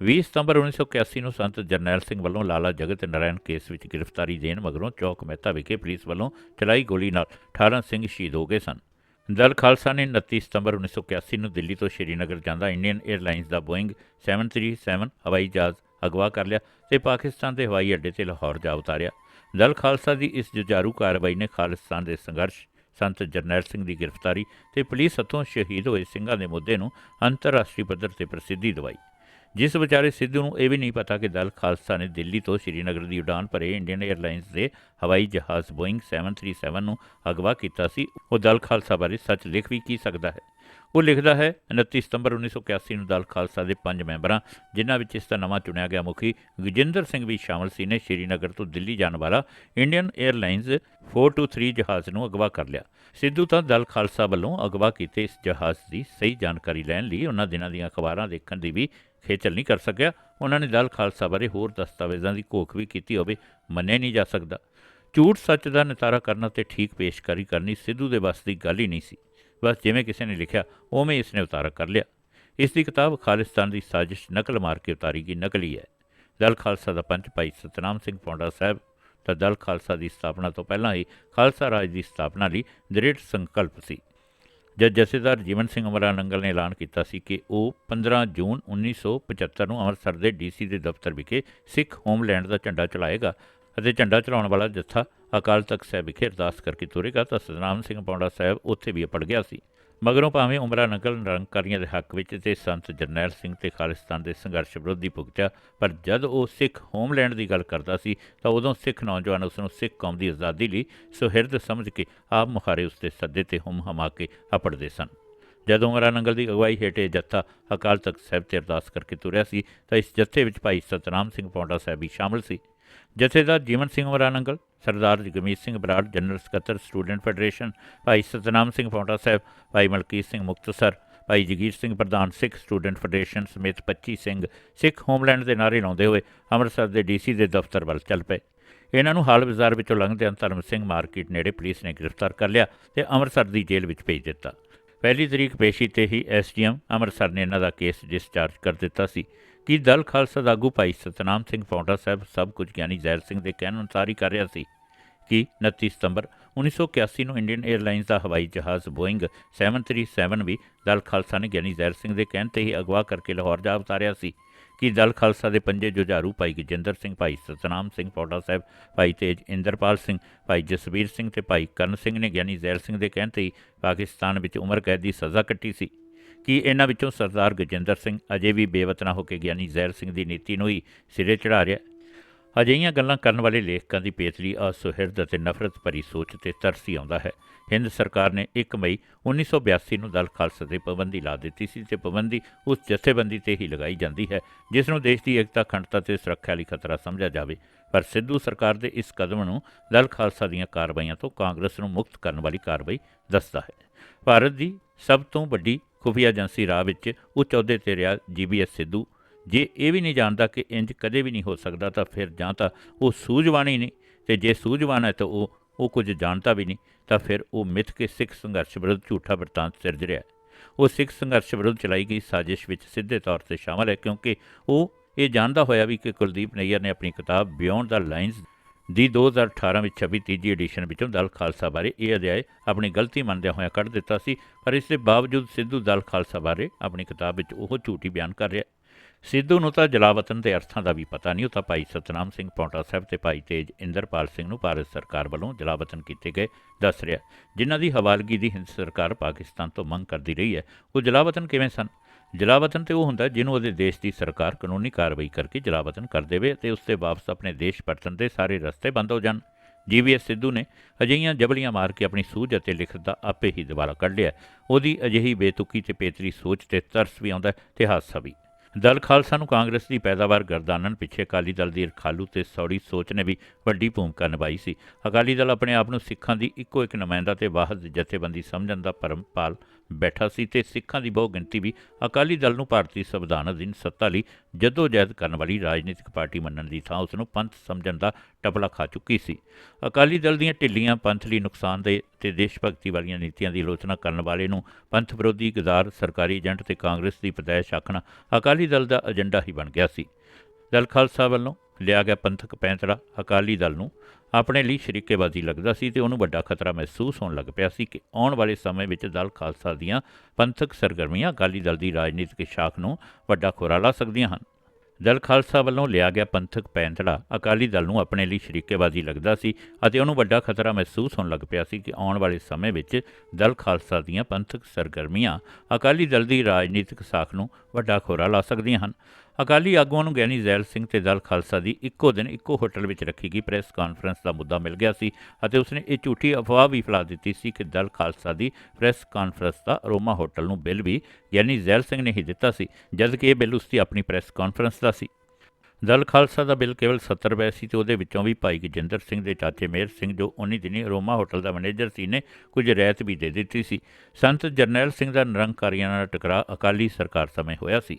20 ਸਤੰਬਰ 1981 ਨੂੰ ਸੰਤ ਜਰਨੈਲ ਸਿੰਘ ਵੱਲੋਂ ਲਾਲਾ ਜਗਤ ਨਾਰਾਇਣ ਕੇਸ ਵਿੱਚ ਗ੍ਰਿਫਤਾਰੀ ਦੇਣ ਮਗਰੋਂ ਚੌਕ ਮਹਿਤਾ ਵਿਖੇ ਪੁਲਿਸ ਵੱਲੋਂ ਚਲਾਈ ਗੋਲੀ ਨਾਲ 18 ਸਿੰਘ ਸ਼ਹੀਦ ਹੋ ਗਏ ਸਨ। ਦਲ ਖਾਲਸਾ ਨੇ 29 ਸਤੰਬਰ 1981 ਨੂੰ ਦਿੱਲੀ ਤੋਂ ਸ਼੍ਰੀਨਗਰ ਜਾਂਦਾ ਇੰਡੀਅਨ 에ਅਰਲਾਈਨਸ ਦਾ ਬੋਇੰਗ 737 ਹਵਾਈ ਜਹਾਜ਼ ਅਗਵਾ ਕਰ ਲਿਆ ਤੇ ਪਾਕਿਸਤਾਨ ਦੇ ਹਵਾਈ ਅੱਡੇ ਤੇ ਲਾਹੌਰ ਜਾ ਉਤਾਰਿਆ। ਦਲ ਖਾਲਸਾ ਦੀ ਇਸ ਜੁਝਾਰੂ ਕਾਰਵਾਈ ਨੇ ਖਾਲਿਸਤਾਨ ਦੇ ਸੰਘਰਸ਼ ਸੰਤ ਜਰਨੈਲ ਸਿੰਘ ਦੀ ਗ੍ਰਿਫਤਾਰੀ ਤੇ ਪੁਲਿਸ ਹੱਥੋਂ ਸ਼ਹੀਦ ਹੋਏ ਸਿੰਘਾਂ ਦੇ ਮੁੱਦੇ ਨੂੰ ਅੰਤਰਰਾਸ਼ਟਰੀ ਪੱਧਰ ਤੇ ਪ੍ਰਸਿੱਧੀ ਦਿਵਾਈ। ਜਿਸ ਵਿਚਾਰੇ ਸਿੱਧੂ ਨੂੰ ਇਹ ਵੀ ਨਹੀਂ ਪਤਾ ਕਿ ਦਲ ਖਾਲਸਾ ਨੇ ਦਿੱਲੀ ਤੋਂ ਸ਼੍ਰੀਨਗਰ ਦੀ ਉਡਾਨ ਭਰੇ ਇੰਡੀਅਨ 에ਅਰਲਾਈਨਸ ਦੇ ਹਵਾਈ ਜਹਾਜ਼ ਬੋਇੰਗ 737 ਨੂੰ ਅਗਵਾ ਕੀਤਾ ਸੀ। ਉਹ ਦਲ ਖਾਲਸਾ ਬਾਰੇ ਸੱਚ ਲਿਖ ਵੀ ਕੀ ਸਕਦਾ ਹੈ? ਉਹ ਲਿਖਦਾ ਹੈ 29 ਸਤੰਬਰ 1981 ਨੂੰ ਦਲ ਖਾਲਸਾ ਦੇ ਪੰਜ ਮੈਂਬਰਾਂ, ਜਿਨ੍ਹਾਂ ਵਿੱਚ ਇਸ ਦਾ ਨਵਾਂ ਚੁਣਿਆ ਗਿਆ ਮੁਖੀ ਗਜਿੰਦਰ ਸਿੰਘ ਵੀ ਸ਼ਾਮਲ ਸੀ, ਨੇ ਸ਼੍ਰੀਨਗਰ ਤੋਂ ਦਿੱਲੀ ਜਾਣ ਵਾਲਾ ਇੰਡੀਅਨ 에ਅਰਲਾਈਨਸ 423 ਜਹਾਜ਼ ਨੂੰ ਅਗਵਾ ਕਰ ਲਿਆ। ਸਿੱਧੂ ਤਾਂ ਦਲ ਖਾਲਸਾ ਵੱਲੋਂ ਅਗਵਾ ਕੀਤੇ ਇਸ ਜਹਾਜ਼ ਦੀ ਸਹੀ ਜਾਣਕਾਰੀ ਲੈਣ ਲਈ ਉਹਨਾਂ ਦਿਨਾਂ ਦੀਆਂ ਅਖਬਾਰਾਂ ਦੇਖਣ ਦੀ ਵੀ ਖੇਚਲ ਨਹੀਂ ਕਰ ਸਕਿਆ। ਉਹਨਾਂ ਨੇ ਦਲ ਖਾਲਸਾ ਬਾਰੇ ਹੋਰ ਦਸਤਾਵੇਜ਼ਾਂ ਦੀ ਘੋਖ ਵੀ ਕੀਤੀ ਹੋਵੇ, ਮੰਨਿਆ ਨਹੀਂ ਜਾ ਸਕਦਾ। ਝੂਠ ਸੱਚ ਦਾ ਨਿਤਾਰਾ ਕਰਨਾ ਤੇ ਠੀਕ ਪੇਸ਼ਕਾਰੀ ਕਰਨੀ ਸਿੱਧੂ ਦੇ ਵੱਸ ਦੀ ਗੱਲ ਹੀ ਨਹੀਂ ਸੀ। ਬਸ ਜਿਵੇਂ ਕਿਸੇ ਨੇ ਲਿਖਿਆ, ਉਵੇਂ ਇਸ ਨੇ ਉਤਾਰਾ ਕਰ ਲਿਆ। ਇਸ ਦੀ ਕਿਤਾਬ ਖਾਲਿਸਤਾਨ ਦੀ ਸਾਜ਼ਿਸ਼ ਨਕਲ ਮਾਰ ਕੇ ਉਤਾਰੀ ਗਈ, ਨਕਲੀ ਹੈ। ਦਲ ਖਾਲਸਾ ਦਾ ਪੰਚ ਭਾਈ ਸਤਨਾਮ ਸਿੰਘ ਪੌਂਡਾ ਸਾਹਿਬ ਤਾਂ ਦਲ ਖਾਲਸਾ ਦੀ ਸਥਾਪਨਾ ਤੋਂ ਪਹਿਲਾਂ ਹੀ ਖਾਲਸਾ ਰਾਜ ਦੀ ਸਥਾਪਨਾ ਲਈ ਦ੍ਰਿੜ ਸੰਕਲਪ ਸੀ। ਜਦ ਜਥੇਦਾਰ ਜੀਵਨ ਸਿੰਘ ਅਮਰਾ ਨੰਗਲ ਨੇ ਐਲਾਨ ਕੀਤਾ ਸੀ ਕਿ ਉਹ 15 ਜੂਨ 1975 ਨੂੰ ਅੰਮ੍ਰਿਤਸਰ ਦੇ ਡੀਸੀ ਦੇ ਦਫ਼ਤਰ ਵਿਖੇ ਸਿੱਖ ਹੋਮਲੈਂਡ ਦਾ ਝੰਡਾ ਚਲਾਏਗਾ ਅਤੇ ਝੰਡਾ ਚਲਾਉਣ ਵਾਲਾ ਜੱਥਾ ਅਕਾਲ ਤਖਤ ਸਾਹਿਬ ਵਿਖੇ ਅਰਦਾਸ ਕਰਕੇ ਤੁਰੇਗਾ ਤਾਂ ਸਤਨਾਮ ਸਿੰਘ ਪੌਂਡਾ ਸਾਹਿਬ ਉੱਥੇ ਵੀ ਅਪੜ ਗਿਆ ਸੀ। ਮਗਰੋਂ ਭਾਵੇਂ ਉਮਰਾ ਨਕਲ ਨਿਰੰਕਾਰੀਆਂ ਦੇ ਹੱਕ ਵਿੱਚ ਤੇ ਸੰਤ ਜਰਨੈਲ ਸਿੰਘ ਤੇ ਖਾਲਿਸਤਾਨ ਦੇ ਸੰਘਰਸ਼ ਵਿਰੋਧੀ ਭੁਗਤਿਆ, ਪਰ ਜਦ ਉਹ ਸਿੱਖ ਹੋਮਲੈਂਡ ਦੀ ਗੱਲ ਕਰਦਾ ਸੀ, ਤਾਂ ਉਦੋਂ ਸਿੱਖ ਨੌਜਵਾਨ ਉਸ ਨੂੰ ਸਿੱਖ ਕੌਮ ਦੀ ਆਜ਼ਾਦੀ ਲਈ ਸੁਹਿਰਦ ਸਮਝ ਕੇ ਆਪ ਮੁਖਾਰੇ ਉਸ ਦੇ ਸੱਦੇ ਤੇ ਹੁਮ ਹਮਾ ਕੇ ਅਪੜਦੇ ਸਨ। ਜਦੋਂ ਉਮਰਾ ਨੰਗਲ ਦੀ ਅਗਵਾਈ ਹੇਠ ਇਹ ਜੱਥਾ ਅਕਾਲ ਤਖਤ ਸਾਹਿਬ ਤੇ ਅਰਦਾਸ ਕਰਕੇ ਤੁਰਿਆ ਸੀ, ਤਾਂ ਇਸ ਜੱਥੇ ਵਿੱਚ ਭਾਈ ਸਤਨਾਮ ਸਿੰਘ ਪੌਂਡਾ ਸਾਹਿਬ ਵੀ ਸ਼ਾਮਲ ਸੀ। ਜਥੇਦਾਰ ਜੀਵਨ ਸਿੰਘ ਉਮਰਾ ਨੰਗਲ ਸਰਦਾਰ ਜਗਮੀਤ ਸਿੰਘ ਬਰਾੜ, ਜਨਰਲ ਸਕੱਤਰ ਸਟੂਡੈਂਟ ਫੈਡਰੇਸ਼ਨ, ਭਾਈ ਸਤਨਾਮ ਸਿੰਘ ਪੌਂਡਾ ਸਾਹਿਬ, ਭਾਈ ਮਲਕੀਤ ਸਿੰਘ ਮੁਕਤਸਰ, ਭਾਈ ਜਗੀਰ ਸਿੰਘ ਪ੍ਰਧਾਨ ਸਿੱਖ ਸਟੂਡੈਂਟ ਫੈਡਰੇਸ਼ਨ ਸਮੇਤ 25 ਸਿੰਘ ਸਿੱਖ ਹੋਮਲੈਂਡ ਦੇ ਨਾਰੇ ਲਾਉਂਦੇ ਹੋਏ ਅੰਮ੍ਰਿਤਸਰ ਦੇ ਡੀਸੀ ਦੇ ਦਫ਼ਤਰ ਵੱਲ ਚੱਲ ਪਏ। ਇਹਨਾਂ ਨੂੰ ਹਾਲ ਬਾਜ਼ਾਰ ਵਿੱਚੋਂ ਲੰਘਦਿਆਂ ਧਰਮ ਸਿੰਘ ਮਾਰਕੀਟ ਨੇੜੇ ਪੁਲਿਸ ਨੇ ਗ੍ਰਿਫਤਾਰ ਕਰ ਲਿਆ ਤੇ ਅੰਮ੍ਰਿਤਸਰ ਦੀ ਜੇਲ੍ਹ ਵਿੱਚ ਭੇਜ ਦਿੱਤਾ। ਪਹਿਲੀ ਤਰੀਕ ਪੇਸ਼ੀ ਤੇ ਹੀ ਐਸਡੀਐਮ ਅੰਮ੍ਰਿਤਸਰ ਨੇ ਇਹਨਾਂ ਦਾ ਕੇਸ ਡਿਸਚਾਰਜ ਕਰ ਦਿੱਤਾ ਸੀ। ਕਿ ਦਲ ਖਾਲਸਾ ਦਾ ਆਗੂ ਭਾਈ ਸਤਨਾਮ ਸਿੰਘ ਪੌਂਡਾ ਸਾਹਿਬ ਸਭ ਕੁਝ ਗਿਆਨੀ ਜ਼ੈਲ ਸਿੰਘ ਦੇ ਕਹਿਣ ਅਨੁਸਾਰ ਹੀ ਕਰ ਰਿਹਾ ਸੀ ਕਿ 29 ਸਤੰਬਰ 1981 ਨੂੰ ਇੰਡੀਅਨ 에ਅਰਲਾਈਨਸ ਦਾ ਹਵਾਈ ਜਹਾਜ਼ ਬੋਇੰਗ 737 ਵੀ ਦਲ ਖਾਲਸਾ ਨੇ ਗਿਆਨੀ ਜ਼ੈਲ ਸਿੰਘ ਦੇ ਕਹਿਣ ਤੇ ਹੀ ਅਗਵਾ ਕਰਕੇ ਲਾਹੌਰ ਜਾ ਉਤਾਰਿਆ ਸੀ। ਕਿ ਦਲ ਖਾਲਸਾ ਦੇ ਪੰਜੇ ਜੁਝਾਰੂ ਭਾਈ ਗਜਿੰਦਰ ਸਿੰਘ, ਭਾਈ ਸਤਨਾਮ ਸਿੰਘ ਫੌਡਾ ਸਾਹਿਬ, ਭਾਈ ਤੇਜ ਇੰਦਰਪਾਲ ਸਿੰਘ, ਭਾਈ ਜਸਵੀਰ ਸਿੰਘ ਤੇ ਭਾਈ ਕਰਨ ਸਿੰਘ ਨੇ ਗਿਆਨੀ ਜ਼ੈਲ ਸਿੰਘ ਦੇ ਕਹਿਣ ਤੇ ਹੀ ਪਾਕਿਸਤਾਨ ਵਿੱਚ ਉਮਰ ਕੈਦ ਦੀ ਸਜ਼ਾ ਕੱਟੀ ਸੀ। ਕਿ ਇਹਨਾਂ ਵਿੱਚੋਂ ਸਰਦਾਰ ਗਜਿੰਦਰ ਸਿੰਘ ਅਜੇ ਵੀ ਬੇਵਤਨਾ ਹੋ ਕੇ ਗਿਆਨੀ ਜ਼ਹਿਰ ਸਿੰਘ ਦੀ ਨੀਤੀ ਨੂੰ ਹੀ ਸਿਰੇ ਚੜਾ ਰਿਹਾ ਅਜਿਹੀਆਂ ਗੱਲਾਂ ਕਰਨ ਵਾਲੇ ਲੇਖਕਾਂ ਦੀ ਪੇਤਲੀ ਅਸੁਹਿਰਦ ਅਤੇ ਨਫ਼ਰਤ ਭਰੀ ਸੋਚ ਤੇ ਤਰਸੀ ਆਉਂਦਾ ਹੈ। ਹਿੰਦ ਸਰਕਾਰ ਨੇ 1 ਮਈ 1982 ਨੂੰ ਦਲ ਖਾਲਸਾ ਤੇ ਪਾਬੰਦੀ ਲਾ ਦਿੱਤੀ ਸੀ ਤੇ ਪਾਬੰਦੀ ਉਸ ਜਥੇਬੰਦੀ ਤੇ ਹੀ ਲਗਾਈ ਜਾਂਦੀ ਹੈ, ਜਿਸ ਨੂੰ ਦੇਸ਼ ਦੀ ਏਕਤਾ, ਅਖੰਡਤਾ ਤੇ ਸੁਰੱਖਿਆ ਲਈ ਖਤਰਾ ਸਮਝਿਆ ਜਾਵੇ। ਪਰ ਸਿੱਧੂ ਸਰਕਾਰ ਦੇ ਇਸ ਕਦਮ ਨੂੰ ਦਲ ਖਾਲਸਾ ਦੀਆਂ ਕਾਰਵਾਈਆਂ ਤੋਂ ਕਾਂਗਰਸ ਨੂੰ ਮੁਕਤ ਕਰਨ ਵਾਲੀ ਕਾਰਵਾਈ ਦੱਸਦਾ ਹੈ। ਭਾਰਤ ਦੀ ਸਭ ਤੋਂ ਵੱਡੀ ਖੁਫੀਆ ਏਜੰਸੀ ਰਾਹ ਵਿੱਚ ਉੱਚ ਅਹੁਦੇ ਤੇ ਰਿਹਾ ਜੀਬੀਐਸ ਸਿੱਧੂ। ਜੇ ਇਹ ਵੀ ਨਹੀਂ ਜਾਣਦਾ ਕਿ ਇੰਜ ਕਦੇ ਵੀ ਨਹੀਂ ਹੋ ਸਕਦਾ ਤਾਂ ਫਿਰ ਜਾਂ ਤਾਂ ਉਹ ਸੂਝਵਾਨ ਹੀ ਨਹੀਂ ਤੇ ਜੇ ਸੂਝਵਾਨ ਹੈ ਤਾਂ ਉਹ ਉਹ ਕੁਝ ਜਾਣਦਾ ਵੀ ਨਹੀਂ ਤਾਂ ਫਿਰ ਉਹ ਮਿੱਥ ਕੇ ਸਿੱਖ ਸੰਘਰਸ਼ ਵਿਰੁੱਧ ਝੂਠਾ ਵਰਤਾਂਤ ਸਿਰਜ ਰਿਹਾ ਉਹ ਸਿੱਖ ਸੰਘਰਸ਼ ਵਿਰੁੱਧ ਚਲਾਈ ਗਈ ਸਾਜ਼ਿਸ਼ ਵਿੱਚ ਸਿੱਧੇ ਤੌਰ ਤੇ ਸ਼ਾਮਲ ਹੈ ਕਿਉਂਕਿ ਉਹ ਇਹ ਜਾਣਦਾ ਹੋਇਆ ਵੀ ਕਿ ਕੁਲਦੀਪ ਨਈਅਰ ਨੇ ਆਪਣੀ ਕਿਤਾਬ ਬਿਯੋਂਡ ਦਾ ਲਾਈਨਸ ਦੀ 2018 ਵਿੱਚ ਛਪੀ ਤੀਜੀ ਐਡੀਸ਼ਨ ਵਿੱਚੋਂ ਦਲ ਖਾਲਸਾ ਬਾਰੇ ਇਹ ਅਧਿਆਇ ਆਪਣੀ ਗਲਤੀ ਮੰਨਦਿਆਂ ਹੋਇਆਂ ਕੱਢ ਦਿੱਤਾ ਸੀ, ਪਰ ਇਸ ਦੇ ਬਾਵਜੂਦ ਸਿੱਧੂ ਦਲ ਖਾਲਸਾ ਬਾਰੇ ਆਪਣੀ ਕਿਤਾਬ ਵਿੱਚ ਉਹ ਝੂਠੀ ਬਿਆਨ ਕਰ ਰਿਹਾ। ਸਿੱਧੂ ਨੂੰ ਤਾਂ ਜਲਾਵਤਨ ਦੇ ਅਰਥਾਂ ਦਾ ਵੀ ਪਤਾ ਨਹੀਂ, ਉਹ ਤਾਂ ਭਾਈ ਸਤਨਾਮ ਸਿੰਘ ਪੌਂਟਾ ਸਾਹਿਬ ਤੇ ਭਾਈ ਤੇਜ ਇੰਦਰਪਾਲ ਸਿੰਘ ਨੂੰ ਭਾਰਤ ਸਰਕਾਰ ਵੱਲੋਂ ਜਲਾਵਤਨ ਕੀਤੇ ਗਏ ਦੱਸ ਰਿਹਾ। ਜਿਨ੍ਹਾਂ ਦੀ ਹਵਾਲਗੀ ਦੀ ਹਿੰਦ ਸਰਕਾਰ ਪਾਕਿਸਤਾਨ ਤੋਂ ਮੰਗ ਕਰਦੀ ਰਹੀ ਹੈ, ਉਹ ਜਲਾਵਤਨ ਕਿਵੇਂ ਸਨ? ਜਲਾਵਤਨ ਤੇ ਉਹ ਹੁੰਦਾ ਜਿਹਨੂੰ ਉਹਦੇ ਦੇਸ਼ ਦੀ ਸਰਕਾਰ ਕਾਨੂੰਨੀ ਕਾਰਵਾਈ ਕਰਕੇ ਜਲਾਵਤਨ ਕਰ ਦੇਵੇ ਤੇ ਉਸ ਤੇ ਵਾਪਸ ਆਪਣੇ ਦੇਸ਼ ਪਰਤਣ ਦੇ ਸਾਰੇ ਰਸਤੇ ਬੰਦ ਹੋ ਜਾਣ। ਜੀਵੀਐਸ ਸਿੱਧੂ ਨੇ ਅਜਿਹੀਆਂ ਜਬਲੀਆਂ ਮਾਰ ਕੇ ਆਪਣੀ ਸੂਝ ਅਤੇ ਲਿਖਤ ਦਾ ਆਪੇ ਹੀ ਦੁਬਾਰਾ ਕੱਢ ਲਿਆ ਉਹਦੀ ਅਜਿਹੀ ਬੇਤੁਕੀ ਤੇ ਪੇਤਰੀ ਸੋਚ ਤੇ ਤਰਸ ਵੀ ਆਉਂਦਾ ਤੇ ਹਾਸਾ ਵੀ। ਦਲ ਖਾਲਸਾ ਨੂੰ ਕਾਂਗਰਸ ਦੀ ਪੈਦਾਵਾਰ ਗਰਦਾਨਣ ਪਿੱਛੇ ਅਕਾਲੀ ਦਲ ਦੀ ਰਖਾਲੂ ਤੇ ਸੌੜੀ ਸੋਚ ਨੇ ਵੀ ਵੱਡੀ ਭੂਮਿਕਾ ਨਿਭਾਈ ਸੀ। ਅਕਾਲੀ ਦਲ ਆਪਣੇ ਆਪ ਨੂੰ ਸਿੱਖਾਂ ਦੀ ਇੱਕੋ ਇੱਕ ਨੁਮਾਇੰਦਾ ਤੇ ਵਾਹਦ ਜਥੇਬੰਦੀ ਸਮਝਣ ਦਾ ਪਰਮਪਾਲ ਬੈਠਾ ਸੀ ਤੇ ਸਿੱਖਾਂ ਦੀ ਬਹੁ ਗਿਣਤੀ ਵੀ ਅਕਾਲੀ ਦਲ ਨੂੰ ਭਾਰਤੀ ਸੰਵਿਧਾਨ ਅਧੀਨ ਸੱਤਾ ਲਈ ਜਦੋਜਹਿਦ ਕਰਨ ਵਾਲੀ ਰਾਜਨੀਤਿਕ ਪਾਰਟੀ ਮੰਨਣ ਦੀ ਥਾਂ ਉਸ ਨੂੰ ਪੰਥ ਸਮਝਣ ਦਾ ਟਪਲਾ ਖਾ ਚੁੱਕੀ ਸੀ। ਅਕਾਲੀ ਦਲ ਦੀਆਂ ਢਿੱਲੀਆਂ ਪੰਥ ਲਈ ਨੁਕਸਾਨ ਦੇ ਤੇ ਦੇਸ਼ ਭਗਤੀ ਵਾਲੀਆਂ ਨੀਤੀਆਂ ਦੀ ਆਲੋਚਨਾ ਕਰਨ ਵਾਲੇ ਨੂੰ ਪੰਥ ਵਿਰੋਧੀ ਗਦਾਰ ਸਰਕਾਰੀ ਏਜੰਟ ਤੇ ਕਾਂਗਰਸ ਦੀ ਪਤੈਸ਼ ਆਖਣਾ ਅਕਾਲੀ ਦਲ ਦਾ ਏਜੰਡਾ ਹੀ ਬਣ ਗਿਆ ਸੀ। ਦਲ ਖਾਲਸਾ ਵੱਲੋਂ ਲਿਆ ਗਿਆ ਪੰਥਕ ਪੈਂਤੜਾ ਅਕਾਲੀ ਦਲ ਨੂੰ। ਆਪਣੇ ਲਈ ਸ਼ਰੀਕੇਬਾਜ਼ੀ ਲੱਗਦਾ ਸੀ ਤੇ ਉਹਨੂੰ ਵੱਡਾ ਖਤਰਾ ਮਹਿਸੂਸ ਹੋਣ ਲੱਗ ਪਿਆ ਸੀ ਕਿ ਆਉਣ ਵਾਲੇ ਸਮੇਂ ਵਿੱਚ ਦਲ ਖਾਲਸਾ ਦੀਆਂ ਪੰਥਕ ਸਰਗਰਮੀਆਂ ਅਕਾਲੀ ਦਲ ਦੀ ਰਾਜਨੀਤਿਕ ਸ਼ਾਖ ਨੂੰ ਵੱਡਾ ਖੋਰਾ ਲਾ ਸਕਦੀਆਂ ਹਨ। ਦਲ ਖਾਲਸਾ ਵੱਲੋਂ ਲਿਆ ਗਿਆ ਪੰਥਕ ਪੈਂਤੜਾ ਅਕਾਲੀ ਦਲ ਨੂੰ ਆਪਣੇ ਲਈ ਸ਼ਰੀਕੇਬਾਜ਼ੀ ਲੱਗਦਾ ਸੀ ਅਤੇ ਉਹਨੂੰ ਵੱਡਾ ਖਤਰਾ ਮਹਿਸੂਸ ਹੋਣ ਲੱਗ ਪਿਆ ਸੀ ਕਿ ਆਉਣ ਵਾਲੇ ਸਮੇਂ ਵਿੱਚ ਦਲ ਖਾਲਸਾ ਦੀਆਂ ਪੰਥਕ ਸਰਗਰਮੀਆਂ ਅਕਾਲੀ ਦਲ ਦੀ ਰਾਜਨੀਤਿਕ ਸਾਖ ਨੂੰ ਵੱਡਾ ਖੋਰਾ ਲਾ ਸਕਦੀਆਂ ਹਨ। ਅਕਾਲੀ ਆਗੂਆਂ ਨੂੰ ਗਿਆਨੀ ਜ਼ੈਲ ਸਿੰਘ ਤੇ ਦਲ ਖਾਲਸਾ ਦੀ ਇੱਕੋ ਦਿਨ ਇੱਕੋ ਹੋਟਲ ਵਿੱਚ ਰੱਖੀ ਗਈ ਪ੍ਰੈਸ ਕਾਨਫਰੰਸ ਦਾ ਮੁੱਦਾ ਮਿਲ ਗਿਆ ਸੀ ਅਤੇ ਉਸਨੇ ਇਹ ਝੂਠੀ ਅਫਵਾਹ ਵੀ ਫੈਲਾ ਦਿੱਤੀ ਸੀ ਕਿ ਦਲ ਖਾਲਸਾ ਦੀ ਪ੍ਰੈਸ ਕਾਨਫਰੰਸ ਦਾ ਅਰੋਮਾ ਹੋਟਲ ਨੂੰ ਬਿੱਲ ਵੀ ਗਿਆਨੀ ਜ਼ੈਲ ਸਿੰਘ ਨੇ ਹੀ ਦਿੱਤਾ ਸੀ, ਜਦਕਿ ਇਹ ਬਿੱਲ ਉਸਦੀ ਆਪਣੀ ਪ੍ਰੈਸ ਕਾਨਫਰੰਸ ਦਾ ਸੀ। ਦਲ ਖਾਲਸਾ ਦਾ ਬਿੱਲ ਕੇਵਲ 70 ਰੁਪਏ ਸੀ ਤੇ ਉਹਦੇ ਵਿੱਚੋਂ ਵੀ ਭਾਈ ਗਜਿੰਦਰ ਸਿੰਘ ਦੇ ਚਾਚੇ ਮੇਹਰ ਸਿੰਘ ਜੋ ਉਨੀ ਦਿਨੀ ਰੋਮਾ ਹੋਟਲ ਦਾ ਮੈਨੇਜਰ ਸੀ, ਨੇ ਕੁਝ ਰਿਆਇਤ ਵੀ ਦੇ ਦਿੱਤੀ ਸੀ। ਸੰਤ ਜਰਨੈਲ ਸਿੰਘ ਦਾ ਨਿਰੰਕਾਰੀਆਂ ਨਾਲ ਟਕਰਾਅ ਅਕਾਲੀ ਸਰਕਾਰ ਸਮੇਂ ਹੋਇਆ ਸੀ।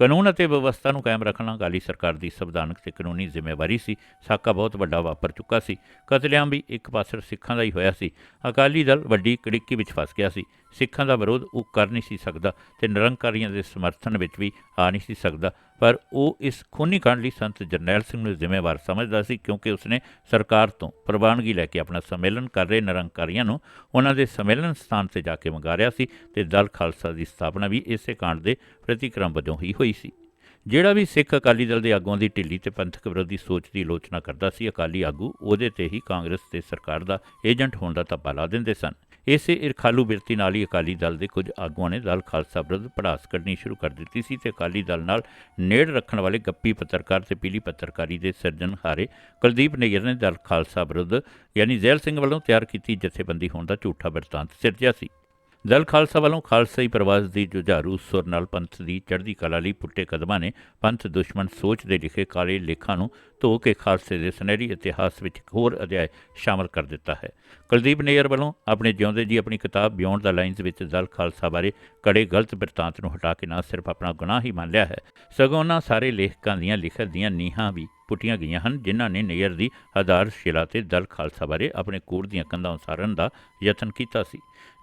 ਕਾਨੂੰਨ ਅਤੇ ਵਿਵਸਥਾ ਨੂੰ ਕਾਇਮ ਰੱਖਣਾ ਅਕਾਲੀ ਸਰਕਾਰ ਦੀ ਸੰਵਿਧਾਨਕ ਤੇ ਕਾਨੂੰਨੀ ਜ਼ਿੰਮੇਵਾਰੀ ਸੀ। ਸਾਕਾ ਬਹੁਤ ਵੱਡਾ ਵਾਪਰ ਚੁੱਕਾ ਸੀ। ਕਤਲੇਆਮ ਵੀ ਇੱਕ ਪਾਸਰ ਸਿੱਖਾਂ ਦਾ ਹੀ ਹੋਇਆ ਸੀ। ਅਕਾਲੀ ਦਲ ਵੱਡੀ ਕੜਿੱਕੀ ਵਿੱਚ ਫਸ ਗਿਆ ਸੀ। ਸਿੱਖਾਂ ਦਾ ਵਿਰੋਧ ਉਹ ਕਰ ਨਹੀਂ ਸੀ ਸਕਦਾ ਤੇ ਨਿਰੰਕਾਰੀਆਂ ਦੇ ਸਮਰਥਨ ਵਿੱਚ ਵੀ ਆ ਨਹੀਂ ਸੀ ਸਕਦਾ। ਪਰ ਉਹ ਇਸ ਖੂਨੀ ਕਾਂਡ ਲਈ ਸੰਤ ਜਰਨੈਲ ਸਿੰਘ ਨੂੰ ਜ਼ਿੰਮੇਵਾਰ ਸਮਝਦਾ ਸੀ ਕਿਉਂਕਿ ਉਸਨੇ ਸਰਕਾਰ ਤੋਂ ਪ੍ਰਵਾਨਗੀ ਲੈ ਕੇ ਆਪਣਾ ਸੰਮੇਲਨ ਕਰ ਰਹੇ ਨਿਰੰਕਾਰੀਆਂ ਨੂੰ ਉਹਨਾਂ ਦੇ ਸੰਮੇਲਨ ਸਥਾਨ ਤੇ ਜਾ ਕੇ ਮੰਗਾਰਿਆ ਸੀ ਤੇ ਦਲ ਖਾਲਸਾ ਦੀ ਸਥਾਪਨਾ ਵੀ ਇਸੇ ਕਾਂਡ ਦੇ ਪ੍ਰਤੀਕਰਮ ਵਜੋਂ ਹੀ ਹੋਈ ਸੀ। ਜਿਹੜਾ ਵੀ ਸਿੱਖ ਅਕਾਲੀ ਦਲ ਦੇ ਆਗੂਆਂ ਦੀ ਢਿੱਲੀ ਤੇ ਪੰਥਕ ਵਿਰੋਧੀ ਸੋਚ ਦੀ ਆਲੋਚਨਾ ਕਰਦਾ ਸੀ, ਅਕਾਲੀ ਆਗੂ ਉਹਦੇ ਤੇ ਹੀ ਕਾਂਗਰਸ ਤੇ ਸਰਕਾਰ ਦਾ ਏਜੰਟ ਹੋਣ ਦਾ ਧੱਬਾ ਲਾ ਦਿੰਦੇ ਸਨ। ਇਸੇ ਇਰਖਾਲੂ ਬਿਰਤੀ ਨਾਲ ਹੀ ਅਕਾਲੀ ਦਲ ਦੇ ਕੁਝ ਆਗੂਆਂ ਨੇ ਦਲ ਖਾਲਸਾ ਵਿਰੁੱਧ ਪੜਾਸ ਕੱਢਣੀ ਸ਼ੁਰੂ ਕਰ ਦਿੱਤੀ ਸੀ ਤੇ ਅਕਾਲੀ ਦਲ ਨਾਲ ਨੇੜ ਰੱਖਣ ਵਾਲੇ ਗੱਪੀ ਪੱਤਰਕਾਰ ਤੇ ਪੀਲੀ ਪੱਤਰਕਾਰੀ ਦੇ ਸਿਰਜਣਹਾਰੇ ਕੁਲਦੀਪ ਨਈਅਰ ਨੇ ਦਲ ਖਾਲਸਾ ਵਿਰੁੱਧ ਯਾਨੀ ਜ਼ੈਲ ਸਿੰਘ ਵੱਲੋਂ ਤਿਆਰ ਕੀਤੀ ਜਥੇਬੰਦੀ ਹੋਣ ਦਾ ਝੂਠਾ ਬਿਰਤਾਂਤ ਸਿਰਜਿਆ ਸੀ। ਦਲ ਖਾਲਸਾ ਵੱਲੋਂ ਖਾਲਸਾਈ ਪ੍ਰਵਾਸ ਦੀ ਜੁਝਾਰੂ ਸੁਰ ਨਾਲ ਪੰਥ ਦੀ ਚੜ੍ਹਦੀ ਕਲਾ ਲਈ ਪੁੱਟੇ ਕਦਮਾਂ ਨੇ ਪੰਥ ਦੁਸ਼ਮਣ ਸੋਚ ਦੇ ਲਿਖੇ ਕਾਲੇ ਲੇਖਾਂ ਨੂੰ ਧੋ ਕੇ ਖਾਲਸੇ ਦੇ ਸੁਨਹਿਰੀ ਇਤਿਹਾਸ ਵਿੱਚ ਇੱਕ ਹੋਰ ਅਧਿਆਇ ਸ਼ਾਮਲ ਕਰ ਦਿੱਤਾ ਹੈ। ਕੁਲਦੀਪ ਨੇਅਰ ਵੱਲੋਂ ਆਪਣੇ ਜਿਉਂਦੇ ਜੀ ਆਪਣੀ ਕਿਤਾਬ ਬਿਯੋਂਡ ਦਾ ਲਾਈਨਸ ਵਿੱਚ ਦਲ ਖਾਲਸਾ ਬਾਰੇ ਕੜੇ ਗਲਤ ਬਿਰਤਾਂਤ ਨੂੰ ਹਟਾ ਕੇ ਨਾ ਸਿਰਫ ਆਪਣਾ ਗੁਨਾਹ ਹੀ ਮੰਨ ਲਿਆ ਹੈ, ਸਗੋਂ ਉਹਨਾਂ ਸਾਰੇ ਲੇਖਕਾਂ ਦੀਆਂ ਲਿਖਤ ਦੀਆਂ ਨੀਹਾਂ ਵੀ ਪੁੱਟੀਆਂ ਗਈਆਂ ਹਨ, ਜਿਨ੍ਹਾਂ ਨੇ ਨੇਅਰ ਦੀ ਆਧਾਰਸ਼ਿਲਾ ਤੇ ਦਲ ਖਾਲਸਾ ਬਾਰੇ ਆਪਣੇ ਕੋੜ ਦੀਆਂ ਕੰਧਾਂ ਉਸਾਰਨ ਦਾ ਯਤਨ ਕੀਤਾ ਸੀ।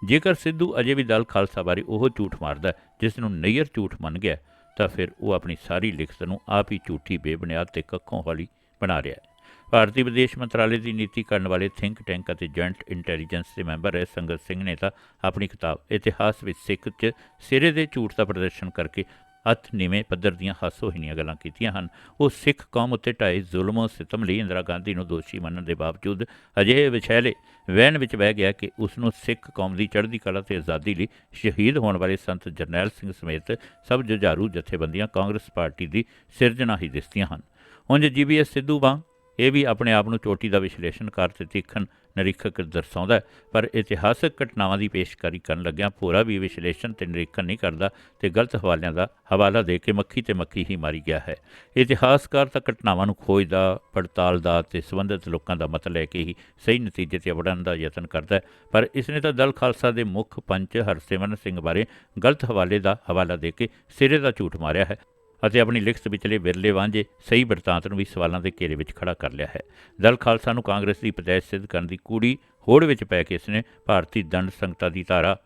ਜੇਕਰ ਸਿੱਧੂ ਅਜੇ ਵੀ ਦਲ ਖਾਲਸਾ ਬਾਰੇ ਉਹ ਝੂਠ ਮਾਰਦਾ ਜਿਸ ਨੂੰ ਨੇਅਰ ਝੂਠ ਮੰਨ ਗਿਆ ਤਾਂ ਫਿਰ ਉਹ ਆਪਣੀ ਸਾਰੀ ਲਿਖਤ ਨੂੰ ਆਪ ਹੀ ਝੂਠੀ, ਬੇਬੁਨਿਆਦ ਤੇ ਕੱਖੋਂ ਵਾਲੀ ਬਣਾ ਰਿਹਾ ਹੈ। ਭਾਰਤੀ ਵਿਦੇਸ਼ ਮੰਤਰਾਲੇ ਦੀ ਨੀਤੀ ਕਰਨ ਵਾਲੇ ਥਿੰਕ ਟੈਂਕ ਅਤੇ ਜੁਆਇੰਟ ਇੰਟੈਲੀਜੈਂਸ ਦੇ ਮੈਂਬਰ ਹੈ ਸੰਗਤ ਸਿੰਘ ਨੇ ਤਾਂ ਆਪਣੀ ਕਿਤਾਬ ਇਤਿਹਾਸ ਵਿੱਚ ਸਿੱਖ 'ਚ ਸਿਰੇ ਦੇ ਝੂਠ ਦਾ ਪ੍ਰਦਰਸ਼ਨ ਕਰਕੇ ਅਤ ਨੀਵੇਂ ਪੱਧਰ ਦੀਆਂ ਹਾਸੋਹੀਣੀਆਂ ਗੱਲਾਂ ਕੀਤੀਆਂ ਹਨ। ਉਹ ਸਿੱਖ ਕੌਮ ਉੱਤੇ ਢਾਏ ਜ਼ੁਲਮ ਸਿਤਮ ਲਈ ਇੰਦਰਾ ਗਾਂਧੀ ਨੂੰ ਦੋਸ਼ੀ ਮੰਨਣ ਦੇ ਬਾਵਜੂਦ ਅਜਿਹੇ ਵਿਛੈਲੇ ਵਹਿਣ ਵਿੱਚ ਬਹਿ ਗਿਆ ਕਿ ਉਸ ਨੂੰ ਸਿੱਖ ਕੌਮ ਦੀ ਚੜ੍ਹਦੀ ਕਲਾ ਤੇ ਆਜ਼ਾਦੀ ਲਈ ਸ਼ਹੀਦ ਹੋਣ ਵਾਲੇ ਸੰਤ ਜਰਨੈਲ ਸਿੰਘ ਸਮੇਤ ਸਭ ਜੁਝਾਰੂ ਜਥੇਬੰਦੀਆਂ ਕਾਂਗਰਸ ਪਾਰਟੀ ਦੀ ਸਿਰਜਣਾ ਹੀ ਦਿਸਦੀਆਂ ਹਨ। ਉਂਝ ਜੀਬੀਐਸ ਸਿੱਧੂ ਵਾਂਗ ਇਹ ਵੀ ਆਪਣੇ ਆਪ ਨੂੰ ਚੋਟੀ ਦਾ ਵਿਸ਼ਲੇਸ਼ਣਕਾਰ ਤੇ ਤੀਖਣ ਨਿਰੀਖਕ ਦਰਸਾਉਂਦਾ ਪਰ ਇਤਿਹਾਸਕ ਘਟਨਾਵਾਂ ਦੀ ਪੇਸ਼ਕਾਰੀ ਕਰਨ ਲੱਗਿਆਂ ਪੂਰਾ ਵੀ ਵਿਸ਼ਲੇਸ਼ਣ ਤੇ ਨਿਰੀਖਣ ਨਹੀਂ ਕਰਦਾ ਤੇ ਗਲਤ ਹਵਾਲਿਆਂ ਦਾ ਹਵਾਲਾ ਦੇ ਕੇ ਮੱਖੀ ਤੇ ਮੱਖੀ ਹੀ ਮਾਰੀ ਗਿਆ ਹੈ। ਇਤਿਹਾਸਕਾਰ ਤਾਂ ਘਟਨਾਵਾਂ ਨੂੰ ਖੋਜਦਾ ਪੜਤਾਲਦਾ ਤੇ ਸੰਬੰਧਿਤ ਲੋਕਾਂ ਦਾ ਮਤ ਲੈ ਕੇ ਹੀ ਸਹੀ ਨਤੀਜੇ ਤੇ ਵੜਨ ਦਾ ਯਤਨ ਕਰਦਾ ਪਰ ਇਸ ਨੇ ਤਾਂ ਦਲ ਖਾਲਸਾ ਦੇ ਮੁੱਖ ਪੰਚ ਹਰਸਿਮਰਨ ਸਿੰਘ ਬਾਰੇ ਗਲਤ ਹਵਾਲੇ ਦਾ ਹਵਾਲਾ ਦੇ ਕੇ ਸਿਰੇ ਦਾ ਝੂਠ ਮਾਰਿਆ ਹੈ। ਅਤੇ ਆਪਣੀ ਲਿਖਤ ਵਿਚਲੇ ਵਿਰਲੇ ਵਾਂਝੇ ਸਹੀ ਬਿਰਤਾਂਤ ਨੂੰ ਵੀ ਸਵਾਲਾਂ ਦੇ ਘੇਰੇ ਵਿੱਚ ਖੜਾ ਕਰ ਲਿਆ ਹੈ। ਦਲ ਖਾਲਸਾ ਨੂੰ ਕਾਂਗਰਸ ਦੀ ਪਤੈਸ਼ ਸਿੱਧ ਕਰਨ ਦੀ ਕੂੜੀ ਹੋੜ ਵਿੱਚ ਪੈ ਕੇ ਇਸਨੇ ਭਾਰਤੀ ਦੰਡ ਸੰਹਿਤਾ ਦੀ ਧਾਰਾ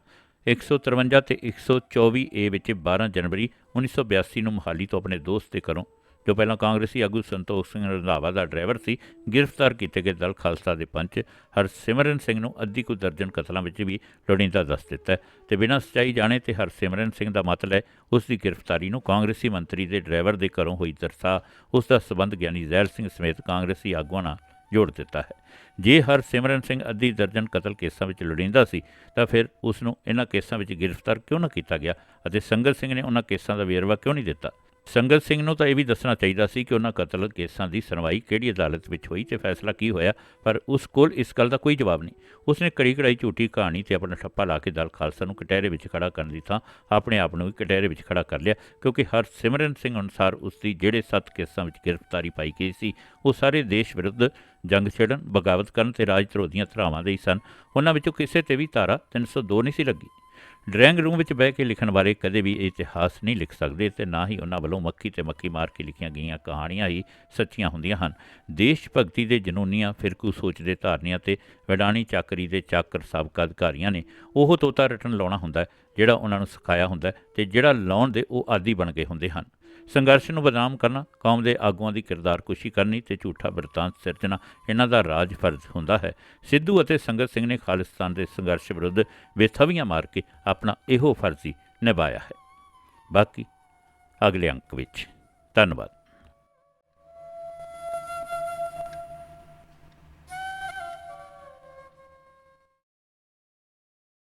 153 ਤੇ 124 ਏ ਵਿੱਚ 12 ਜਨਵਰੀ 1982 ਨੂੰ ਮੁਹਾਲੀ ਤੋਂ ਆਪਣੇ ਦੋਸਤ ਦੇ ਘਰੋਂ ਜੋ ਪਹਿਲਾਂ ਕਾਂਗਰਸੀ ਆਗੂ ਸੰਤੋਖ ਸਿੰਘ ਰੰਧਾਵਾ ਦਾ ਡਰਾਈਵਰ ਸੀ, ਗ੍ਰਿਫਤਾਰ ਕੀਤੇ ਗਏ ਦਲ ਖਾਲਸਾ ਦੇ ਪੰਚ ਹਰਸਿਮਰਨ ਸਿੰਘ ਨੂੰ ਅੱਧੀ ਕੁ ਦਰਜਨ ਕਤਲਾਂ ਵਿੱਚ ਵੀ ਲੋੜੀਂਦਾ ਦੱਸ ਦਿੱਤਾ ਹੈ ਤੇ ਬਿਨਾਂ ਸਚਾਈ ਜਾਣੇ ਤੇ ਹਰਸਿਮਰਨ ਸਿੰਘ ਦਾ ਮਤਲਬ ਹੈ ਉਸ ਦੀ ਗ੍ਰਿਫਤਾਰੀ ਨੂੰ ਕਾਂਗਰਸੀ ਮੰਤਰੀ ਦੇ ਡਰਾਈਵਰ ਦੇ ਘਰੋਂ ਹੋਈ ਦਰਸਾ, ਉਸ ਦਾ ਸਬੰਧ ਗਿਆਨੀ ਜ਼ਹਿਰ ਸਿੰਘ ਸਮੇਤ ਕਾਂਗਰਸੀ ਆਗੂਆਂ ਨਾਲ ਜੋੜ ਦਿੱਤਾ ਹੈ। ਜੇ ਹਰਸਿਮਰਨ ਸਿੰਘ ਅੱਧੀ ਦਰਜਨ ਕਤਲ ਕੇਸਾਂ ਵਿੱਚ ਲੋੜੀਂਦਾ ਸੀ, ਤਾਂ ਫਿਰ ਉਸ ਨੂੰ ਇਹਨਾਂ ਕੇਸਾਂ ਵਿੱਚ ਗ੍ਰਿਫਤਾਰ ਕਿਉਂ ਨਾ ਕੀਤਾ ਗਿਆ ਅਤੇ ਸੰਗਤ ਸਿੰਘ ਨੇ ਉਹਨਾਂ ਕੇਸਾਂ ਦਾ ਵੇਰਵਾ ਕਿਉਂ ਨਹੀਂ ਦਿੱਤਾ? ਸੰਗਤ ਸਿੰਘ ਨੂੰ ਤਾਂ ਇਹ ਵੀ ਦੱਸਣਾ ਚਾਹੀਦਾ ਸੀ ਕਿ ਉਹਨਾਂ ਕਤਲ ਕੇਸਾਂ ਦੀ ਸੁਣਵਾਈ ਕਿਹੜੀ ਅਦਾਲਤ ਵਿੱਚ ਹੋਈ ਤੇ ਫੈਸਲਾ ਕੀ ਹੋਇਆ, ਪਰ ਉਸ ਕੋਲ ਇਸ ਗੱਲ ਦਾ ਕੋਈ ਜਵਾਬ ਨਹੀਂ। ਉਸਨੇ ਕੜੀ ਕੜਾਈ ਝੂਠੀ ਕਹਾਣੀ ਤੇ ਆਪਣਾ ਠੱਪਾ ਲਾ ਕੇ ਦਲ ਖਾਲਸਾ ਨੂੰ ਕਟਹਿਰੇ ਵਿੱਚ ਖੜਾ ਕਰਨ ਦੀ ਥਾਂ ਆਪਣੇ ਆਪ ਨੂੰ ਵੀ ਕਟਹਿਰੇ ਵਿੱਚ ਖੜਾ ਕਰ ਲਿਆ, ਕਿਉਂਕਿ ਹਰ ਸਿਮਰਨ ਸਿੰਘ ਅਨੁਸਾਰ ਉਸ ਦੀ ਜਿਹੜੇ ਸੱਤ ਕੇਸਾਂ ਵਿੱਚ ਗ੍ਰਿਫਤਾਰੀ ਪਾਈ ਗਈ ਸੀ, ਉਹ ਸਾਰੇ ਦੇਸ਼ ਵਿਰੁੱਧ ਜੰਗ ਛੇੜਨ, ਬਗਾਵਤ ਕਰਨ ਤੇ ਰਾਜ ਧਰੋਹ ਦੀਆਂ ਧਾਰਾਵਾਂ ਦੇ ਹੀ ਸਨ। ਉਹਨਾਂ ਵਿੱਚੋਂ ਕਿਸੇ ਤੇ ਵੀ ਧਾਰਾ 302 ਨਹੀਂ ਸੀ ਲੱਗੀ। ਡਰਾਇੰਗ ਰੂਮ ਵਿੱਚ ਬਹਿ ਕੇ ਲਿਖਣ ਬਾਰੇ ਕਦੇ ਵੀ ਇਹ ਇਤਿਹਾਸ ਨਹੀਂ ਲਿਖ ਸਕਦੇ ਤੇ ਨਾ ਹੀ ਉਹਨਾਂ ਵੱਲੋਂ ਮੱਖੀ ਤੇ ਮੱਖੀ ਮਾਰ ਕੇ ਲਿਖੀਆਂ ਗਈਆਂ ਕਹਾਣੀਆਂ ਹੀ ਸੱਚੀਆਂ ਹੁੰਦੀਆਂ ਹਨ। ਦੇਸ਼ ਭਗਤੀ ਦੇ ਜਨੂਨੀਆਂ, ਫਿਰਕੂ ਸੋਚ ਦੇ ਧਾਰਨੀਆਂ ਤੇ ਵਡਾਣੀ ਚਾਕਰੀ ਦੇ ਚਾਕਰ ਸਾਬਕਾ ਅਧਿਕਾਰੀਆਂ ਨੇ ਉਹ ਤੋਤਾ ਰਟਨ ਲਾਉਣਾ ਹੁੰਦਾ ਜਿਹੜਾ ਉਹਨਾਂ ਨੂੰ ਸਿਖਾਇਆ ਹੁੰਦਾ ਹੈ ਤੇ ਜਿਹੜਾ ਲਾਉਣ ਦੇ ਉਹ ਆਦੀ ਬਣ ਗਏ ਹੁੰਦੇ ਹਨ। ਸੰਘਰਸ਼ ਨੂੰ ਬਦਨਾਮ ਕਰਨਾ, ਕੌਮ ਦੇ ਆਗੂਆਂ ਦੀ ਕਿਰਦਾਰਕੁਸ਼ੀ ਕਰਨੀ ਤੇ ਝੂਠਾ ਬਿਰਤਾਂਤ ਸਿਰਜਣਾ, ਇਹਨਾਂ ਦਾ ਰਾਜ ਫਰਜ਼ ਹੁੰਦਾ ਹੈ। ਸਿੱਧੂ ਅਤੇ ਸੰਗਤ ਸਿੰਘ ਨੇ ਖਾਲਿਸਤਾਨ ਦੇ ਸੰਘਰਸ਼ ਵਿਰੁੱਧ ਬੇਥਵੀਆਂ ਮਾਰ ਕੇ ਆਪਣਾ ਇਹੋ ਫਰਜ਼ ਨਿਭਾਇਆ ਹੈ। ਬਾਕੀ ਅਗਲੇ ਅੰਕ ਵਿੱਚ। ਧੰਨਵਾਦ।